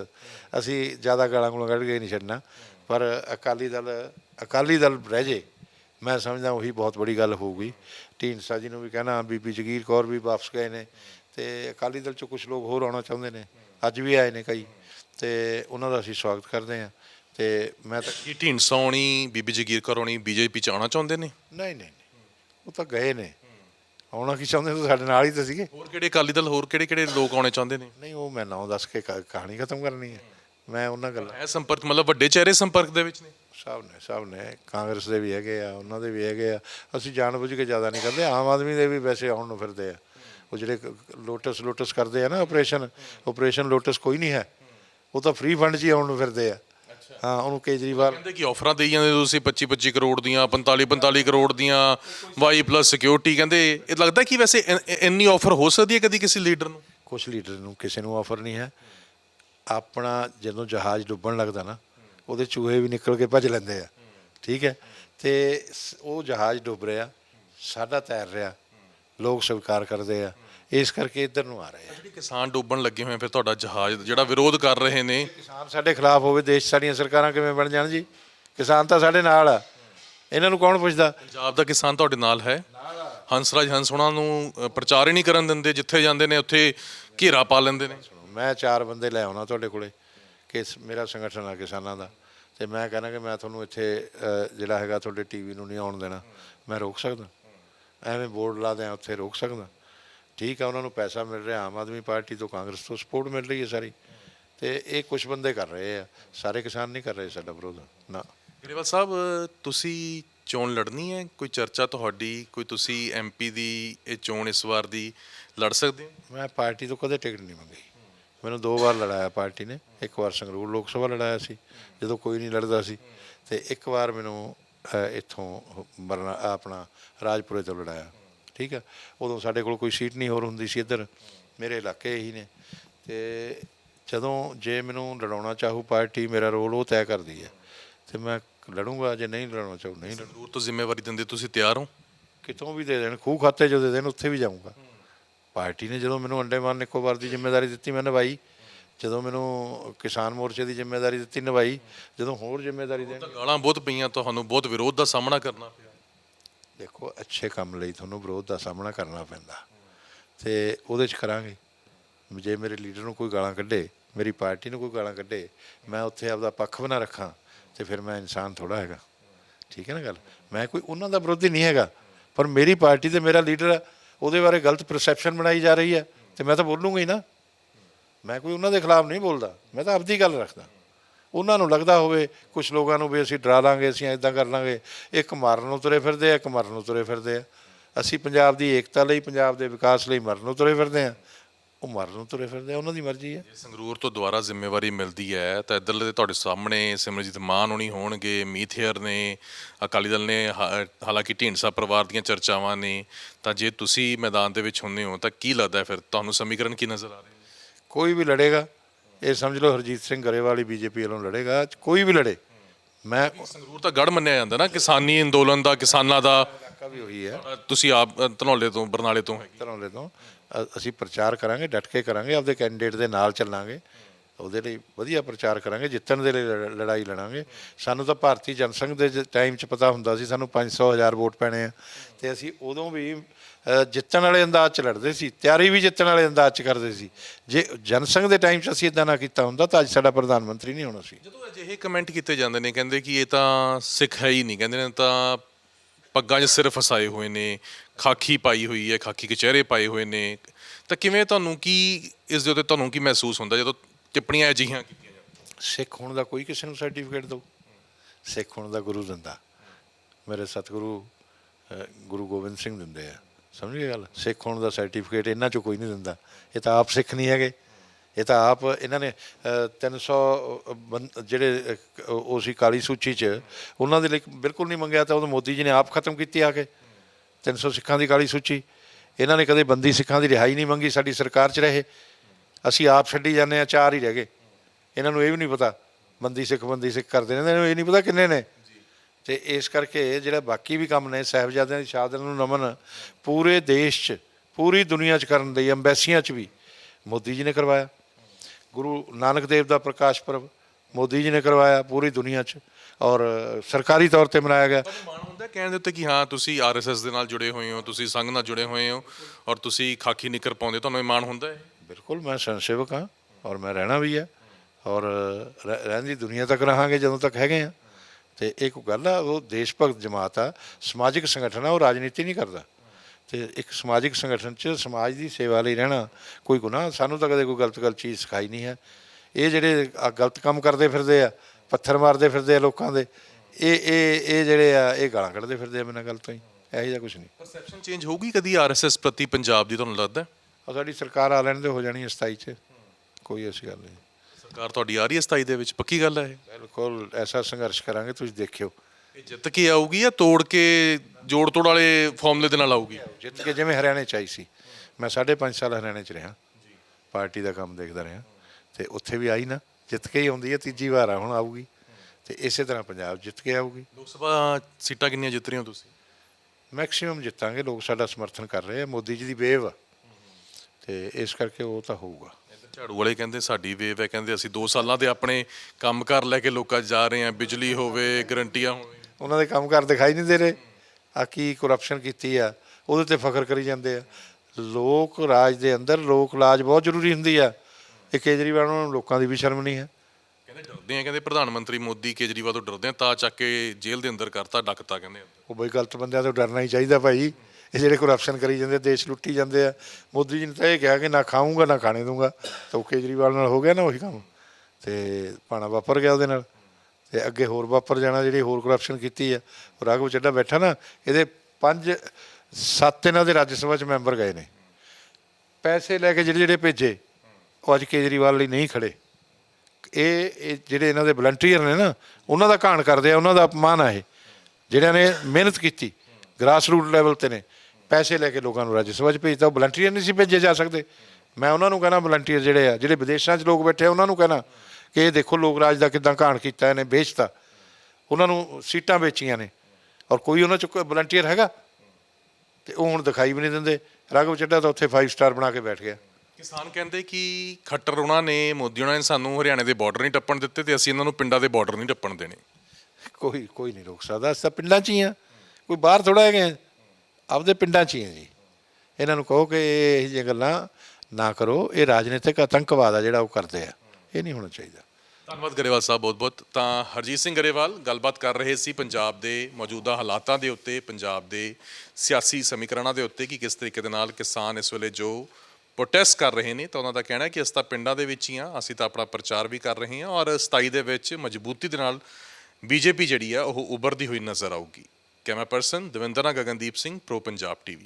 ਅਸੀਂ ਜ਼ਿਆਦਾ ਗਾਲਾਂ ਗੁਲਾਂ ਕੱਢ ਕੇ ਨਹੀਂ ਛੱਡਣਾ। ਪਰ ਅਕਾਲੀ ਦਲ ਅਕਾਲੀ ਦਲ ਰਹਿ ਜੇ ਮੈਂ ਸਮਝਦਾ ਉਹੀ ਬਹੁਤ ਬੜੀ ਗੱਲ ਹੋਊਗੀ। ਢੀਂਡਸਾ ਜੀ ਨੂੰ ਵੀ ਕਹਿਣਾ ਬੀਬੀ ਜਗੀਰ ਕੌਰ ਵੀ ਵਾਪਸ ਗਏ ਨੇ ਤੇ ਅਕਾਲੀ ਦਲ ਚੋਂ ਕੁਝ ਲੋਕ ਹੋਰ ਆਉਣਾ ਚਾਹੁੰਦੇ ਨੇ ਅੱਜ ਵੀ ਆਏ ਨੇ ਕਈ ਤੇ ਉਹਨਾਂ ਦਾ ਅਸੀਂ ਸਵਾਗਤ ਕਰਦੇ ਹਾਂ ਤੇ ਮੈਂ ਤਾਂ ਕੀ ਢੀਂਡਸਾ ਹੋਣੀ ਬੀਬੀ ਜਗੀਰ ਕੌਰ ਹੋਣੀ ਬੀਜੇਪੀ ਚ ਆਉਣਾ ਚਾਹੁੰਦੇ ਨੇ? ਨਹੀਂ ਨਹੀਂ ਉਹ ਤਾਂ ਗਏ ਨੇ। ਆਉਣਾ ਕੀ ਚਾਹੁੰਦੇ ਸਾਡੇ ਨਾਲ ਹੀ ਤਾਂ ਸੀਗੇ। ਹੋਰ ਕਿਹੜੇ ਅਕਾਲੀ ਦਲ ਹੋਰ ਕਿਹੜੇ ਕਿਹੜੇ ਲੋਕ ਆਉਣੇ ਚਾਹੁੰਦੇ ਨੇ? ਨਹੀਂ ਉਹ ਮੈਂ ਨਾਂ ਦੱਸ ਕੇ ਕਹਾ- ਕਹਾਣੀ ਖਤਮ ਕਰਨੀ ਹੈ। ਮੈਂ ਉਹਨਾਂ ਗੱਲਾਂ ਇਹ ਸੰਪਰਕ ਮਤਲਬ ਵੱਡੇ ਚਿਹਰੇ ਸੰਪਰਕ ਦੇ ਵਿੱਚ ਨੇ? ਸਭ ਨੇ ਸਭ ਨੇ ਕਾਂਗਰਸ ਦੇ ਵੀ ਹੈਗੇ ਆ ਉਹਨਾਂ ਦੇ ਵੀ ਹੈਗੇ ਆ। ਅਸੀਂ ਜਾਣਬੁੱਝ ਕੇ ਜ਼ਿਆਦਾ ਨਹੀਂ ਕਰਦੇ ਆਮ ਆਦਮੀ ਦੇ ਵੀ ਵੈਸੇ ਆਉਣ ਨੂੰ ਫਿਰਦੇ ਆ। ਉਹ ਜਿਹੜੇ ਲੋਟਸ ਲੋਟਸ ਕਰਦੇ ਆ ਨਾ ਆਪਰੇਸ਼ਨ ਆਪਰੇਸ਼ਨ ਲੋਟਸ ਕੋਈ ਨਹੀਂ ਹੈ। ਉਹ ਤਾਂ ਫ੍ਰੀ ਫੰਡ 'ਚ ਹੀ ਆਉਣ ਨੂੰ ਫਿਰਦੇ ਆ। ਹਾਂ ਉਹਨੂੰ ਕੇਜਰੀਵਾਲ ਕਹਿੰਦੇ ਕਿ ਆਫਰਾਂ ਦੇਈ ਜਾਂਦੇ ਤੁਸੀਂ 25 25 ਕਰੋੜ ਦੀਆਂ 45 45 ਕਰੋੜ ਦੀਆਂ ਵਾਈ ਪਲੱਸ ਸਿਕਿਉਰਿਟੀ ਕਹਿੰਦੇ ਇਹ ਲੱਗਦਾ ਕਿ ਵੈਸੇ ਇੰਨੀ ਆਫਰ ਹੋ ਸਕਦੀ ਹੈ ਕਦੀ ਕਿਸੇ ਲੀਡਰ ਨੂੰ? ਕੁਝ ਲੀਡਰ ਨੂੰ ਕਿਸੇ ਨੂੰ ਆਫਰ ਨਹੀਂ ਹੈ। ਆਪਣਾ ਜਦੋਂ ਜਹਾਜ਼ ਡੁੱਬਣ ਲੱਗਦਾ ਨਾ ਉਹਦੇ ਚੂਹੇ ਵੀ ਨਿਕਲ ਕੇ ਭੱਜ ਲੈਂਦੇ ਆ। ਠੀਕ ਹੈ? ਤੇ ਉਹ ਜਹਾਜ਼ ਡੁੱਬ ਰਿਹਾ ਸਾਡਾ ਤੈਰ ਰਿਹਾ ਲੋਕ ਸਵੀਕਾਰ ਕਰਦੇ ਆ। ਇਸ ਕਰਕੇ ਇੱਧਰ ਨੂੰ ਆ ਰਹੇ ਆ। ਜਿਹੜੀ ਕਿਸਾਨ ਡੁੱਬਣ ਲੱਗੇ ਹੋਏ ਫਿਰ ਤੁਹਾਡਾ ਜਹਾਜ਼ ਜਿਹੜਾ ਵਿਰੋਧ ਕਰ ਰਹੇ ਨੇ। ਕਿਸਾਨ ਸਾਡੇ ਖਿਲਾਫ ਹੋਵੇ ਦੇਸ਼ ਸਾਡੀਆਂ ਸਰਕਾਰਾਂ ਕਿਵੇਂ ਬਣ ਜਾਣ ਜੀ? ਕਿਸਾਨ ਤਾਂ ਸਾਡੇ ਨਾਲ ਆ। ਇਹਨਾਂ ਨੂੰ ਕੌਣ ਪੁੱਛਦਾ? ਪੰਜਾਬ ਦਾ ਕਿਸਾਨ ਤੁਹਾਡੇ ਨਾਲ ਹੈ? ਹੰਸਰਾਜ ਹੰਸ ਉਹਨਾਂ ਨੂੰ ਪ੍ਰਚਾਰ ਹੀ ਨਹੀਂ ਕਰਨ ਦਿੰਦੇ ਜਿੱਥੇ ਜਾਂਦੇ ਨੇ ਉੱਥੇ ਘੇਰਾ ਪਾ ਲੈਂਦੇ ਨੇ। ਮੈਂ ਚਾਰ ਬੰਦੇ ਲੈ ਆਉਣਾ ਤੁਹਾਡੇ ਕੋਲੇ। ਕਿ ਇਸ- ਮੇਰਾ ਸੰਗਠਨ ਆ ਕਿਸਾਨਾਂ ਦਾ। ਤੇ ਮੈਂ ਕਹਿੰਦਾ ਕਿ ਮੈਂ ਤੁਹਾਨੂੰ ਇੱਥੇ ਜਿਹੜਾ ਹੈਗਾ ਤੁਹਾਡੇ ਟੀਵੀ ਨੂੰ ਨਹੀਂ ਆਉਣ ਦੇਣਾ। ਮੈਂ ਰੋਕ ਸਕਦਾ। ਐਵੇਂ ਬੋਰਡ ਲਾ ਦਿਆਂ ਉੱਥੇ ਰੋਕ ਸਕਦਾ। ਠੀਕ ਆ ਉਹਨਾਂ ਨੂੰ ਪੈਸਾ ਮਿਲ ਰਿਹਾ ਆਮ ਆਦਮੀ ਪਾਰਟੀ ਤੋਂ ਕਾਂਗਰਸ ਤੋਂ ਸਪੋਰਟ ਮਿਲ ਰਹੀ ਹੈ ਸਾਰੀ। ਤੇ ਇਹ ਕੁਝ ਬੰਦੇ ਕਰ ਰਹੇ ਆ। ਸਾਰੇ ਕਿਸਾਨ ਨਹੀਂ ਕਰ ਰਹੇ ਸਾਡਾ ਵਿਰੋਧ ਨਾ। ਗਰੇਵਾਲ ਸਾਹਿਬ ਤੁਸੀਂ ਚੋਣ ਲੜਨੀ ਹੈ? ਕੋਈ ਚਰਚਾ ਤੁਹਾਡੀ? ਕੋਈ ਤੁਸੀਂ ਐਮਪੀ ਦੀ ਇਹ ਚੋਣ ਇਸ ਵਾਰ ਦੀ ਲੜ ਸਕਦੇ ਹੋ? ਮੈਂ ਪਾਰਟੀ ਤੋਂ ਕਦੇ ਟਿਕਟ ਨਹੀਂ ਮੰਗੀ। ਮੈਨੂੰ ਦੋ ਵਾਰ ਲੜਾਇਆ ਪਾਰਟੀ ਨੇ ਇੱਕ ਵਾਰ ਸੰਗਰੂਰ ਲੋਕ ਸਭਾ ਲੜਾਇਆ ਸੀ ਜਦੋਂ ਕੋਈ ਨਹੀਂ ਲੜਦਾ ਸੀ ਤੇ ਇੱਕ ਵਾਰ ਮੈਨੂੰ ਇੱਥੋਂ ਬਰਨਾ ਆਪਣਾ ਰਾਜਪੁਰੇ ਤੋਂ ਲੜਾਇਆ ਠੀਕ ਆ? ਉਦੋਂ ਸਾਡੇ ਕੋਲ ਕੋਈ ਸੀਟ ਨਹੀਂ ਹੋਰ ਹੁੰਦੀ ਸੀ ਇੱਧਰ ਮੇਰੇ ਇਲਾਕੇ ਇਹੀ ਨੇ ਤੇ ਜਦੋਂ ਜੇ ਮੈਨੂੰ ਲੜਾਉਣਾ ਚਾਹੂ ਪਾਰਟੀ ਮੇਰਾ ਰੋਲ ਉਹ ਤੈਅ ਕਰਦੀ ਹੈ ਤੇ ਮੈਂ ਲੜੂੰਗਾ ਜੇ ਨਹੀਂ ਲੜਾਉਣਾ ਚਾਹੂ ਨਹੀਂ ਸੰਗਰੂਰ ਤੋਂ ਜ਼ਿੰਮੇਵਾਰੀ ਦਿੰਦੇ ਤੁਸੀਂ ਤਿਆਰ ਹੋ? ਕਿਤੋਂ ਵੀ ਦੇ ਦੇਣ ਖੂਹ ਖਾਤੇ ਜੋ ਦੇ ਦੇਣ ਉੱਥੇ ਵੀ ਜਾਊਂਗਾ। ਪਾਰਟੀ ਨੇ ਜਦੋਂ ਮੈਨੂੰ ਅੰਡੇਮਾਨ ਨਿਕੋਬਾਰ ਦੀ ਜ਼ਿੰਮੇਵਾਰੀ ਦਿੱਤੀ ਮੈਂ ਨਿਭਾਈ। ਜਦੋਂ ਮੈਨੂੰ ਕਿਸਾਨ ਮੋਰਚੇ ਦੀ ਜ਼ਿੰਮੇਵਾਰੀ ਦਿੱਤੀ ਨਿਭਾਈ। ਜਦੋਂ ਹੋਰ ਜ਼ਿੰਮੇਵਾਰੀ ਦੇਣ ਤਾਂ ਗਾਲਾਂ ਬਹੁਤ ਪਈਆਂ ਤੁਹਾਨੂੰ ਬਹੁਤ ਵਿਰੋਧ ਦਾ ਸਾਹਮਣਾ ਕਰਨਾ ਪਿਆ। ਦੇਖੋ ਅੱਛੇ ਕੰਮ ਲਈ ਤੁਹਾਨੂੰ ਵਿਰੋਧ ਦਾ ਸਾਹਮਣਾ ਕਰਨਾ ਪੈਂਦਾ। ਤੇ ਉਹਦੇ ਚ ਕਰਾਂਗੇ। ਜੇ ਮੇਰੇ ਲੀਡਰ ਨੂੰ ਕੋਈ ਗਾਲਾਂ ਕੱਢੇ ਮੇਰੀ ਪਾਰਟੀ ਨੂੰ ਕੋਈ ਗਾਲਾਂ ਕੱਢੇ ਮੈਂ ਉੱਥੇ ਆਪਦਾ ਪੱਖ ਬਣਾ ਰੱਖਾਂ ਤੇ ਫਿਰ ਮੈਂ ਇਨਸਾਨ ਥੋੜਾ ਹੈਗਾ। ਠੀਕ ਹੈ ਨਾ ਗੱਲ? ਮੈਂ ਕੋਈ ਉਹਨਾਂ ਦਾ ਵਿਰੋਧੀ ਨਹੀਂ ਹੈਗਾ। ਪਰ ਮੇਰੀ ਪਾਰਟੀ ਤੇ ਮੇਰਾ ਲੀਡਰ ਉਹਦੇ ਬਾਰੇ ਗਲਤ ਪਰਸੈਪਸ਼ਨ ਬਣਾਈ ਜਾ ਰਹੀ ਹੈ ਤੇ ਮੈਂ ਤਾਂ ਬੋਲੂੰਗਾ ਹੀ ਨਾ। ਮੈਂ ਕੋਈ ਉਹਨਾਂ ਦੇ ਖਿਲਾਫ ਨਹੀਂ ਬੋਲਦਾ, ਮੈਂ ਤਾਂ ਆਪਦੀ ਗੱਲ ਰੱਖਦਾ। ਉਹਨਾਂ ਨੂੰ ਲੱਗਦਾ ਹੋਵੇ ਕੁਝ ਲੋਕਾਂ ਨੂੰ ਵੀ ਅਸੀਂ ਡਰਾ ਲਾਂਗੇ, ਅਸੀਂ ਇਦਾਂ ਕਰ ਲਾਂਗੇ। ਇੱਕ ਮਾਰਨ ਨੂੰ ਤੁਰੇ ਫਿਰਦੇ ਆ, ਇੱਕ ਮਰਨ ਨੂੰ ਤੁਰੇ ਫਿਰਦੇ ਆ। ਅਸੀਂ ਪੰਜਾਬ ਦੀ ਏਕਤਾ ਲਈ, ਪੰਜਾਬ ਦੇ ਵਿਕਾਸ ਲਈ ਮਰਨ ਨੂੰ ਤੁਰੇ ਫਿਰਦੇ ਆ। ਉਹ ਮਰਨ ਨੂੰ ਤੁਰੇ ਫਿਰਦੇ ਆ ਉਹਨਾਂ ਦੀ ਮਰਜ਼ੀ ਹੈ ਜੇ ਸੰਗਰੂਰ ਤੋਂ ਦੁਬਾਰਾ ਜ਼ਿੰਮੇਵਾਰੀ ਮਿਲਦੀ ਹੈ ਤਾਂ ਇੱਧਰਲੇ ਦੇ ਤੁਹਾਡੇ ਸਾਹਮਣੇ ਸਿਮਰਜੀਤ ਮਾਨ ਹੋਣੀ ਹੋਣਗੇ ਮੀਥੇਅਰ ਨੇ ਅਕਾਲੀ ਦਲ ਨੇ ਹਾਲਾਂਕਿ ਢੀਂਡਸਾ ਪਰਿਵਾਰ ਦੀਆਂ ਚਰਚਾਵਾਂ ਨੇ ਤਾਂ ਜੇ ਤੁਸੀਂ ਮੈਦਾਨ ਦੇ ਵਿੱਚ ਹੁੰਦੇ ਹੋ ਤਾਂ ਕੀ ਲੱਗਦਾ ਫਿਰ? ਤੁਹਾਨੂੰ ਸਮੀਕਰਨ ਕੀ ਨਜ਼ਰ ਆ ਰਹੇ ਕੋਈ ਵੀ ਲੜੇਗਾ ਇਹ ਸਮਝ ਲਓ ਹਰਜੀਤ ਸਿੰਘ ਗਰੇਵਾਲ ਬੀਜੇਪੀ ਵੱਲੋਂ ਲੜੇਗਾ ਕੋਈ ਵੀ ਲੜੇ। ਮੈਂ ਸੰਗਰੂਰ ਤਾਂ ਗੜ ਮੰਨਿਆ ਜਾਂਦਾ ਨਾ ਕਿਸਾਨੀ ਅੰਦੋਲਨ ਦਾ ਕਿਸਾਨਾਂ ਦਾ। ਇਲਾਕਾ ਵੀ ਉਹੀ ਹੈ। ਤੁਸੀਂ ਆਪ ਧਨੌਲੇ ਤੋਂ ਬਰਨਾਲੇ ਤੋਂ ਧਰੌਲੇ ਤੋਂ। ਅਸੀਂ ਪ੍ਰਚਾਰ ਕਰਾਂਗੇ ਡਟ ਕੇ ਕਰਾਂਗੇ, ਆਪਦੇ ਕੈਂਡੀਡੇਟ ਦੇ ਨਾਲ ਚੱਲਾਂਗੇ। ਉਹਦੇ ਲਈ ਵਧੀਆ ਪ੍ਰਚਾਰ ਕਰਾਂਗੇ, ਜਿੱਤਣ ਦੇ ਲਈ ਲੜ- ਲੜਾਈ ਲੜਾਂਗੇ। ਸਾਨੂੰ ਤਾਂ ਭਾਰਤੀ ਜਨਸੰਘ ਦੇ ਟਾਈਮ 'ਚ ਪਤਾ ਹੁੰਦਾ ਸੀ, ਸਾਨੂੰ 500 ਹਜ਼ਾਰ ਵੋਟ ਪੈਣੇ ਆ। ਤੇ ਅਸੀਂ ਉਦੋਂ ਵੀ ਜਿੱਤਣ ਵਾਲੇ ਅੰਦਾਜ਼ 'ਚ ਲੜਦੇ ਸੀ, ਤਿਆਰੀ ਵੀ ਜਿੱਤਣ ਵਾਲੇ ਅੰਦਾਜ਼ 'ਚ ਕਰਦੇ ਸੀ। ਜੇ ਜਨਸੰਘ ਦੇ ਟਾਈਮ 'ਚ ਅਸੀਂ ਇਦਾਂ ਨਾ ਕੀਤਾ ਹੁੰਦਾ, ਤਾਂ ਅੱਜ ਸਾਡਾ ਪ੍ਰਧਾਨ ਮੰਤਰੀ ਨਹੀਂ ਹੋਣਾ ਸੀ। ਜਦੋਂ ਅਜਿਹੇ ਕਮੈਂਟ ਕੀਤੇ ਜਾਂਦੇ ਨੇ, ਕਹਿੰਦੇ ਕਿ ਇਹ ਤਾਂ ਸਿੱਖ ਹੈ ਹੀ ਨਹੀਂ, ਕਹਿੰਦੇ ਨੇ ਤਾਂ ਪੱਗਾਂ 'ਚ ਸਿਰ ਫਸਾਏ ਹੋਏ ਨੇ, ਖਾਕੀ ਪਾਈ ਹੋਈ ਹੈ, ਖਾਕੀ ਕਚਹਿਰੇ ਪਾਏ ਹੋਏ ਨੇ। ਤਾਂ ਕਿਵੇਂ ਤੁਹਾਨੂੰ ਕੀ ਇਸ ਦੇ ਉੱਤੇ ਤੁਹਾਨੂੰ ਕੀ ਮਹਿਸੂਸ ਹੁੰਦਾ ਜਦੋਂ ਟਿੱਪਣੀਆਂ ਅਜਿਹੀਆਂ ਕੀਤੀਆਂ ਜਾਂਦੀਆਂ? ਸਿੱਖ ਹੋਣ ਦਾ ਕੋਈ ਕਿਸੇ ਨੂੰ ਸਰਟੀਫਿਕੇਟ ਦਿਓ ਸਿੱਖ ਹੋਣ ਦਾ ਗੁਰੂ ਦਿੰਦਾ। ਮੇਰੇ ਸਤਿਗੁਰੂ ਗੁਰੂ ਗੋਬਿੰਦ ਸਿੰਘ ਦਿੰਦੇ ਆ। ਸਮਝ ਗਏ ਗੱਲ? ਸਿੱਖ ਹੋਣ ਦਾ ਸਰਟੀਫਿਕੇਟ ਇਹਨਾਂ ਚੋਂ ਕੋਈ ਨਹੀਂ ਦਿੰਦਾ। ਇਹ ਤਾਂ ਆਪ ਸਿੱਖ ਨਹੀਂ ਹੈਗੇ। ਇਹ ਤਾਂ ਆਪ ਇਹਨਾਂ ਨੇ ਅ, 300 ਬੰ- ਜਿਹੜੇ ਉਹ ਸੀ ਕਾਲੀ ਸੂਚੀ 'ਚ ਉਹਨਾਂ ਦੇ ਲਈ ਬਿਲਕੁਲ ਨਹੀਂ ਮੰਗਿਆ ਤਾਂ ਉਹ ਮੋਦੀ ਜੀ ਨੇ ਆਪ ਖਤਮ ਕੀਤੀ ਆ ਕੇ। 300 ਸਿੱਖਾਂ ਦੀ ਕਾਲੀ ਸੂਚੀ। ਇਹਨਾਂ ਨੇ ਕਦੇ ਬੰਦੀ ਸਿੱਖਾਂ ਦੀ ਰਿਹਾਈ ਨਹੀਂ ਮੰਗੀ ਸਾਡੀ ਸਰਕਾਰ 'ਚ ਰਹੇ। ਅਸੀਂ ਆਪ ਛੱਡੀ ਜਾਂਦੇ ਆ ਚਾਰ ਹੀ ਰਹਿ ਗਏ। ਇਹਨਾਂ ਨੂੰ ਇਹ ਵੀ ਨਹੀਂ ਪਤਾ ਬੰਦੀ ਸਿੱਖ ਬੰਦੀ ਸਿੱਖ ਕਰਦੇ ਨੇ ਇਹਨਾਂ ਨੂੰ ਇਹ ਨਹੀਂ ਪਤਾ ਕਿੰਨੇ ਨੇ। ਤੇ ਇਸ ਕਰਕੇ ਜਿਹੜਾ ਬਾਕੀ ਵੀ ਕੰਮ ਨੇ ਸਾਹਿਬਜ਼ਾਦਿਆਂ ਦੀ ਸ਼ਹਾਦਤ ਨੂੰ ਨਮਨ ਪੂਰੇ ਦੇਸ਼ 'ਚ ਪੂਰੀ ਦੁਨੀਆ 'ਚ ਕਰਨ ਲਈ ਅੰਬੈਸੀਆਂ 'ਚ ਵੀ ਮੋਦੀ ਜੀ ਨੇ ਕਰਵਾਇਆ। ਗੁਰੂ ਨਾਨਕ ਦੇਵ ਦਾ ਪ੍ਰਕਾਸ਼ ਪੁਰਬ ਮੋਦੀ ਜੀ ਨੇ ਕਰਵਾਇਆ ਪੂਰੀ ਦੁਨੀਆ 'ਚ ਔਰ ਸਰਕਾਰੀ ਤੌਰ ਤੇ ਮਨਾਇਆ ਗਿਆ। ਮਾਣ ਹੁੰਦਾ ਕਹਿਣ ਦੇ ਉੱਤੇ ਕਿ ਹਾਂ ਤੁਸੀਂ ਆਰਐਸਐਸ ਦੇ ਨਾਲ ਜੁੜੇ ਹੋਏ ਹੋ ਤੁਸੀਂ ਸੰਘ ਨਾਲ ਜੁੜੇ ਹੋਏ ਹੋ ਔਰ ਤੁਸੀਂ ਖਾਕੀ ਨਿੱਕਰ ਪਾਉਂਦੇ ਤੁਹਾਨੂੰ ਇਹ ਮਾਣ ਹੁੰਦਾ ਹੈ? ਬਿਲਕੁਲ ਮੈਂ ਸੰਤ ਸੇਵਕ ਹਾਂ ਔਰ ਮੈਂ ਰਹਿਣਾ ਵੀ ਹੈ ਔਰ ਰਹਿ- ਰਹਿਣ ਦੀ ਦੁਨੀਆ ਤੱਕ ਰਹਾਂਗੇ ਜਦੋਂ ਤੱਕ ਹੈਗੇ ਆ ਤੇ ਇਹ ਕੋਈ ਗੱਲ ਆ ਉਹ ਦੇਸ਼ ਭਗਤ ਜਮਾਤ ਆ ਸਮਾਜਿਕ ਸੰਗਠਨ ਆ ਉਹ ਰਾਜਨੀਤੀ ਨਹੀਂ ਕਰਦਾ। ਤੇ ਇੱਕ ਸਮਾਜਿਕ ਸੰਗਠਨ 'ਚ ਸਮਾਜ ਦੀ ਸੇਵਾ ਲਈ ਰਹਿਣਾ ਕੋਈ ਗੁਨਾਹ ਸਾਨੂੰ ਤਾਂ ਕਦੇ ਕੋਈ ਗਲਤ ਗਲਤ ਚੀਜ਼ ਸਿਖਾਈ ਨਹੀਂ ਹੈ। ਇਹ ਜਿਹੜੇ ਗਲਤ ਕੰਮ ਕਰਦੇ ਫਿਰਦੇ ਆ ਪੱਥਰ ਮਾਰਦੇ ਫਿਰਦੇ ਆ ਲੋਕਾਂ ਦੇ ਇਹ ਇਹ ਇਹ ਜਿਹੜੇ ਆ ਇਹ ਗਾਲਾਂ ਕੱਢਦੇ ਫਿਰਦੇ ਆ ਬਿਨਾਂ ਗੱਲ ਤੋਂ ਹੀ ਇਹੋ ਜਿਹਾ ਕੁਝ ਨਹੀਂ। ਪਰਸੈਪਸ਼ਨ ਚੇਂਜ ਹੋਊਗੀ ਕਦੀ ਆਰਐਸਐਸ ਪ੍ਰਤੀ ਪੰਜਾਬ ਦੀ ਤੁਹਾਨੂੰ ਲੱਗਦਾ? ਆ ਸਾਡੀ ਸਰਕਾਰ ਆ ਲੈਣ ਦੇ ਹੋ ਜਾਣੀ ਹੈ 27 ਚ ਕੋਈ ਐਸੀ ਗੱਲ ਨਹੀਂ। ਸਰਕਾਰ ਤੁਹਾਡੀ ਆ ਰਹੀ ਹੈ 27 ਦੇ ਵਿੱਚ ਪੱਕੀ ਗੱਲ ਹੈ ਇਹ? ਬਿਲਕੁਲ ਐਸਾ ਸੰਘਰਸ਼ ਕਰਾਂਗੇ ਤੁਸੀਂ ਦੇਖਿਓ। ਇਹ ਜਿੱਤ ਕੇ ਆਊਗੀ ਜਾਂ ਤੋੜ ਕੇ ਜੋੜ ਤੋੜ ਵਾਲੇ ਫਾਰਮੂਲੇ ਦੇ ਨਾਲ ਆਊਗੀ? ਜਿੱਤ ਕੇ ਜਿਵੇਂ ਹਰਿਆਣੇ ਚ ਆਈ ਸੀ। ਮੈਂ 5.5 ਸਾਲ ਹਰਿਆਣੇ ਚ ਰਿਹਾ। ਪਾਰਟੀ ਦਾ ਕੰਮ ਦੇਖਦਾ ਰਿਹਾ। ਤੇ ਉੱਥੇ ਵੀ ਆਈ ਨਾ। ਜਿੱਤ ਕੇ ਹੀ ਆਉਂਦੀ ਹੈ ਤੀਜੀ ਵਾਰ ਆ ਹੁਣ ਆਊਗੀ। ਤੇ ਇਸੇ ਤਰ੍ਹਾਂ ਪੰਜਾਬ ਜਿੱਤ ਕੇ ਆਊਗੀ। ਲੋਕ ਸਭਾ ਸੀਟਾਂ ਕਿੰਨੀਆਂ ਜਿੱਤ ਰਹੇ ਹੋ ਤੁਸੀਂ? ਮੈਕਸਿਮਮ ਜਿੱਤਾਂਗੇ। ਲੋਕ ਸਾਡਾ ਸਮਰਥਨ ਕਰ ਰਹੇ ਆ। ਮੋਦੀ ਜੀ ਦੀ ਵੇਵ ਆ। ਤੇ ਇਸ ਕਰਕੇ ਉਹ ਤਾਂ ਹੋਊਗਾ। ਝਾੜੂ ਵਾਲੇ ਕਹਿੰਦੇ ਸਾਡੀ ਵੇਵ ਹੈ। ਕਹਿੰਦੇ ਅਸੀਂ 2 ਸਾਲਾਂ ਦੇ ਆਪਣੇ ਕੰਮ ਕਰ ਲੈ ਕੇ ਲੋਕਾਂ ਜਾ ਰਹੇ ਹਾਂ। ਬਿਜਲੀ ਹੋਵੇ ਗਰੰਟੀਆਂ ਹੋਵੇ। ਉਹਨਾਂ ਦੇ ਕੰਮਕਾਰ ਦਿਖਾਈ ਨਹੀਂ ਦੇ ਰਹੇ। ਆ ਕੀ ਕਰਪਸ਼ਨ ਕੀਤੀ ਆ ਉਹਦੇ ਤੇ ਫਖਰ ਕਰੀ ਜਾਂਦੇ ਆ। ਲੋਕ ਰਾਜ ਦੇ ਅੰਦਰ ਲੋਕ ਲਾਜ ਬਹੁਤ ਜ਼ਰੂਰੀ ਹੁੰਦੀ ਆ। ਇਹ ਕੇਜਰੀਵਾਲ ਨੂੰ ਲੋਕਾਂ ਦੀ ਵੀ ਸ਼ਰਮ ਨਹੀਂ ਹੈ। ਕਹਿੰਦੇ ਡਰਦੇ ਆ ਕਹਿੰਦੇ ਪ੍ਰਧਾਨ ਮੰਤਰੀ ਮੋਦੀ ਕੇਜਰੀਵਾਲ ਤੋਂ ਡਰਦੇ ਆ ਤਾਂ ਚੱਕ ਕੇ ਜੇਲ੍ਹ ਦੇ ਅੰਦਰ ਕਰਤਾ ਡੱਕਤਾ ਕਹਿੰਦੇ ਉਹ ਬਈ ਗਲਤ ਬੰਦਿਆਂ ਤੋਂ ਡਰਨਾ ਹੀ ਚਾਹੀਦਾ ਭਾਈ। ਇਹ ਜਿਹੜੇ ਕਰਪਸ਼ਨ ਕਰੀ ਜਾਂਦੇ ਦੇਸ਼ ਲੁੱਟੀ ਜਾਂਦੇ ਆ। ਮੋਦੀ ਜੀ ਨੇ ਤਾਂ ਇਹ ਕਿਹਾ ਕਿ ਨਾ ਖਾਊਂਗਾ ਨਾ ਖਾਣੇ ਦੂੰਗਾ ਤਾਂ ਕੇਜਰੀਵਾਲ ਨਾਲ ਹੋ ਗਿਆ ਨਾ ਉਹੀ ਕੰਮ। ਤੇ ਪਾਣਾ ਵਾਪਰ ਗਿਆ ਉਹਦੇ ਨਾਲ। ਤੇ ਅੱਗੇ ਹੋਰ ਵਾਪਰ ਜਾਣਾ, ਜਿਹੜੀ ਹੋਰ ਕਰਪਸ਼ਨ ਕੀਤੀ ਆ। ਉਹ ਰਾਘਵ ਚੱਡਾ ਬੈਠਾ ਨਾ, ਇਹਦੇ ਪੰਜ, ਸੱਤ ਇਹਨਾਂ ਦੇ ਰਾਜ ਸਭਾ ਚ ਮੈਂਬਰ ਗਏ ਨੇ। ਪੈਸੇ ਲੈ ਕੇ ਜਿਹੜੇ ਜਿਹੜੇ ਭੇਜੇ, ਉਹ ਅੱਜ ਕੇਜਰੀਵਾਲ ਲਈ ਨਹੀਂ ਖੜੇ। ਇਹ ਇਹ ਜਿਹੜੇ ਇਹਨਾਂ ਦੇ ਵਲੰਟੀਅਰ ਨੇ ਨਾ, ਉਹਨਾਂ ਦਾ ਘਾਣ ਕਰਦੇ ਆ, ਉਹਨਾਂ ਦਾ ਅਪਮਾਨ ਆ ਇਹ। ਜਿਹੜਿਆਂ ਨੇ ਮਿਹਨਤ ਕੀਤੀ ਗ੍ਰਾਸ ਰੂਟ ਲੈਵਲ ਤੇ ਨੇ, ਪੈਸੇ ਲੈ ਕੇ ਲੋਕਾਂ ਨੂੰ ਰਾਜ ਸਭਾ 'ਚ ਭੇਜਤਾ, ਉਹ ਵਲੰਟੀਅਰ ਨਹੀਂ ਸੀ ਭੇਜੇ ਜਾ ਸਕਦੇ। ਮੈਂ ਉਹਨਾਂ ਨੂੰ ਕਹਿਣਾ ਵਲੰਟੀਅਰ ਜਿਹੜੇ ਆ, ਜਿਹੜੇ ਵਿਦੇਸ਼ਾਂ 'ਚ ਲੋਕ ਬੈਠੇ ਆ, ਉਹਨਾਂ ਨੂੰ ਕਹਿਣਾ ਕਿ ਇਹ ਦੇਖੋ ਲੋਕ ਰਾਜ ਦਾ ਕਿਦਾਂ ਘਾਣ ਕੀਤਾ ਇਹਨੇ ਵੇਚਤਾ। ਉਹਨਾਂ ਨੂੰ ਸੀਟਾਂ ਵੇਚੀਆਂ ਨੇ। ਔਰ ਕੋਈ ਉਹਨਾਂ 'ਚ ਕੋਈ ਵਲੰਟੀਅਰ ਹੈਗਾ? ਤੇ ਉਹ ਹੁਣ ਦਿਖਾਈ ਵੀ ਨਹੀਂ ਦਿੰਦੇ। ਰਾਘਵ ਚੱਡਾ ਤਾਂ ਉੱਥੇ 5 ਸਟਾਰ ਬਣਾ ਕੇ ਬੈਠ ਗਿਆ। ਕਿਸਾਨ ਕਹਿੰਦੇ ਕਿ ਖੱਟਰ ਉਹਨਾਂ ਨੇ ਮੋਦੀ ਉਹਨਾਂ ਨੇ ਸਾਨੂੰ ਹਰਿਆਣੇ ਦੇ ਬਾਰਡਰ ਨਹੀਂ ਟੱਪਣ ਦਿੱਤੇ ਤੇ ਅਸੀਂ ਇਹਨਾਂ ਨੂੰ ਪਿੰਡਾਂ ਦੇ ਬਾਰਡਰ ਨਹੀਂ ਟੱਪਣ ਦੇਣੇ। ਕੋਈ ਕੋਈ ਨਹੀਂ ਰੋਕ ਸਕਦਾ। ਅਸੀਂ ਤਾਂ ਪਿੰਡਾਂ 'ਚ ਹੀ ਆ ਕੋਈ ਬਾਹਰ ਥੋੜਾ ਹੈਗੇ। ਆਪਦੇ ਪਿੰਡਾਂ 'ਚ ਹੀ ਆ ਜੀ। ਇਹਨਾਂ ਨੂੰ ਕਹੋ ਕਿ ਇਹ ਜਿਹੀਆਂ ਗੱਲਾਂ ਨਾ ਕਰੋ। ਇਹ ਰਾਜਨੀਤਿਕ ਆਤੰਕਵਾਦ ਆ ਜਿਹੜਾ ਉਹ ਕਰਦੇ ਆ। ਇਹ ਨਹੀਂ ਹੋਣਾ ਚਾਹੀਦਾ। ਧੰਨਵਾਦ ਗਰੇਵਾਲ ਸਾਹਿਬ ਬਹੁਤ-ਬਹੁਤ ਤਾਂ ਹਰਜੀਤ ਸਿੰਘ ਗਰੇਵਾਲ ਗੱਲਬਾਤ ਕਰ ਰਹੇ ਸੀ ਪੰਜਾਬ ਦੇ ਮੌਜੂਦਾ ਹਾਲਾਤਾਂ ਦੇ ਉੱਤੇ, ਪੰਜਾਬ ਦੇ ਸਿਆਸੀ ਸਮੀਕਰਨਾਂ ਦੇ ਉੱਤੇ ਕਿ ਕਿਸ ਤਰੀਕੇ ਦੇ ਨਾਲ ਕਿਸਾਨ ਇਸ ਵੇਲੇ ਜੋ ਪ੍ਰੋਟੈਸਟ ਕਰ ਰਹੇ ਨੇ, ਤਾਂ ਉਹਨਾਂ ਦਾ ਕਹਿਣਾ ਹੈ ਕਿ ਅਸੀਂ ਤਾਂ ਪਿੰਡਾਂ ਦੇ ਵਿੱਚ ਹੀ ਆ ਅਸੀਂ ਤਾਂ ਆਪਣਾ ਪ੍ਰਚਾਰ ਵੀ ਕਰ ਰਹੇ ਹਾਂ ਔਰ 27 ਦੇ ਵਿੱਚ ਮਜ਼ਬੂਤੀ ਦੇ ਨਾਲ ਬੀਜੇਪੀ ਜਿਹੜੀ ਆ ਉਹ ਉਭਰਦੀ ਹੋਈ ਨਜ਼ਰ ਆਊਗੀ। Camera person Davinder Gagandeep Singh, pro Punjab TV.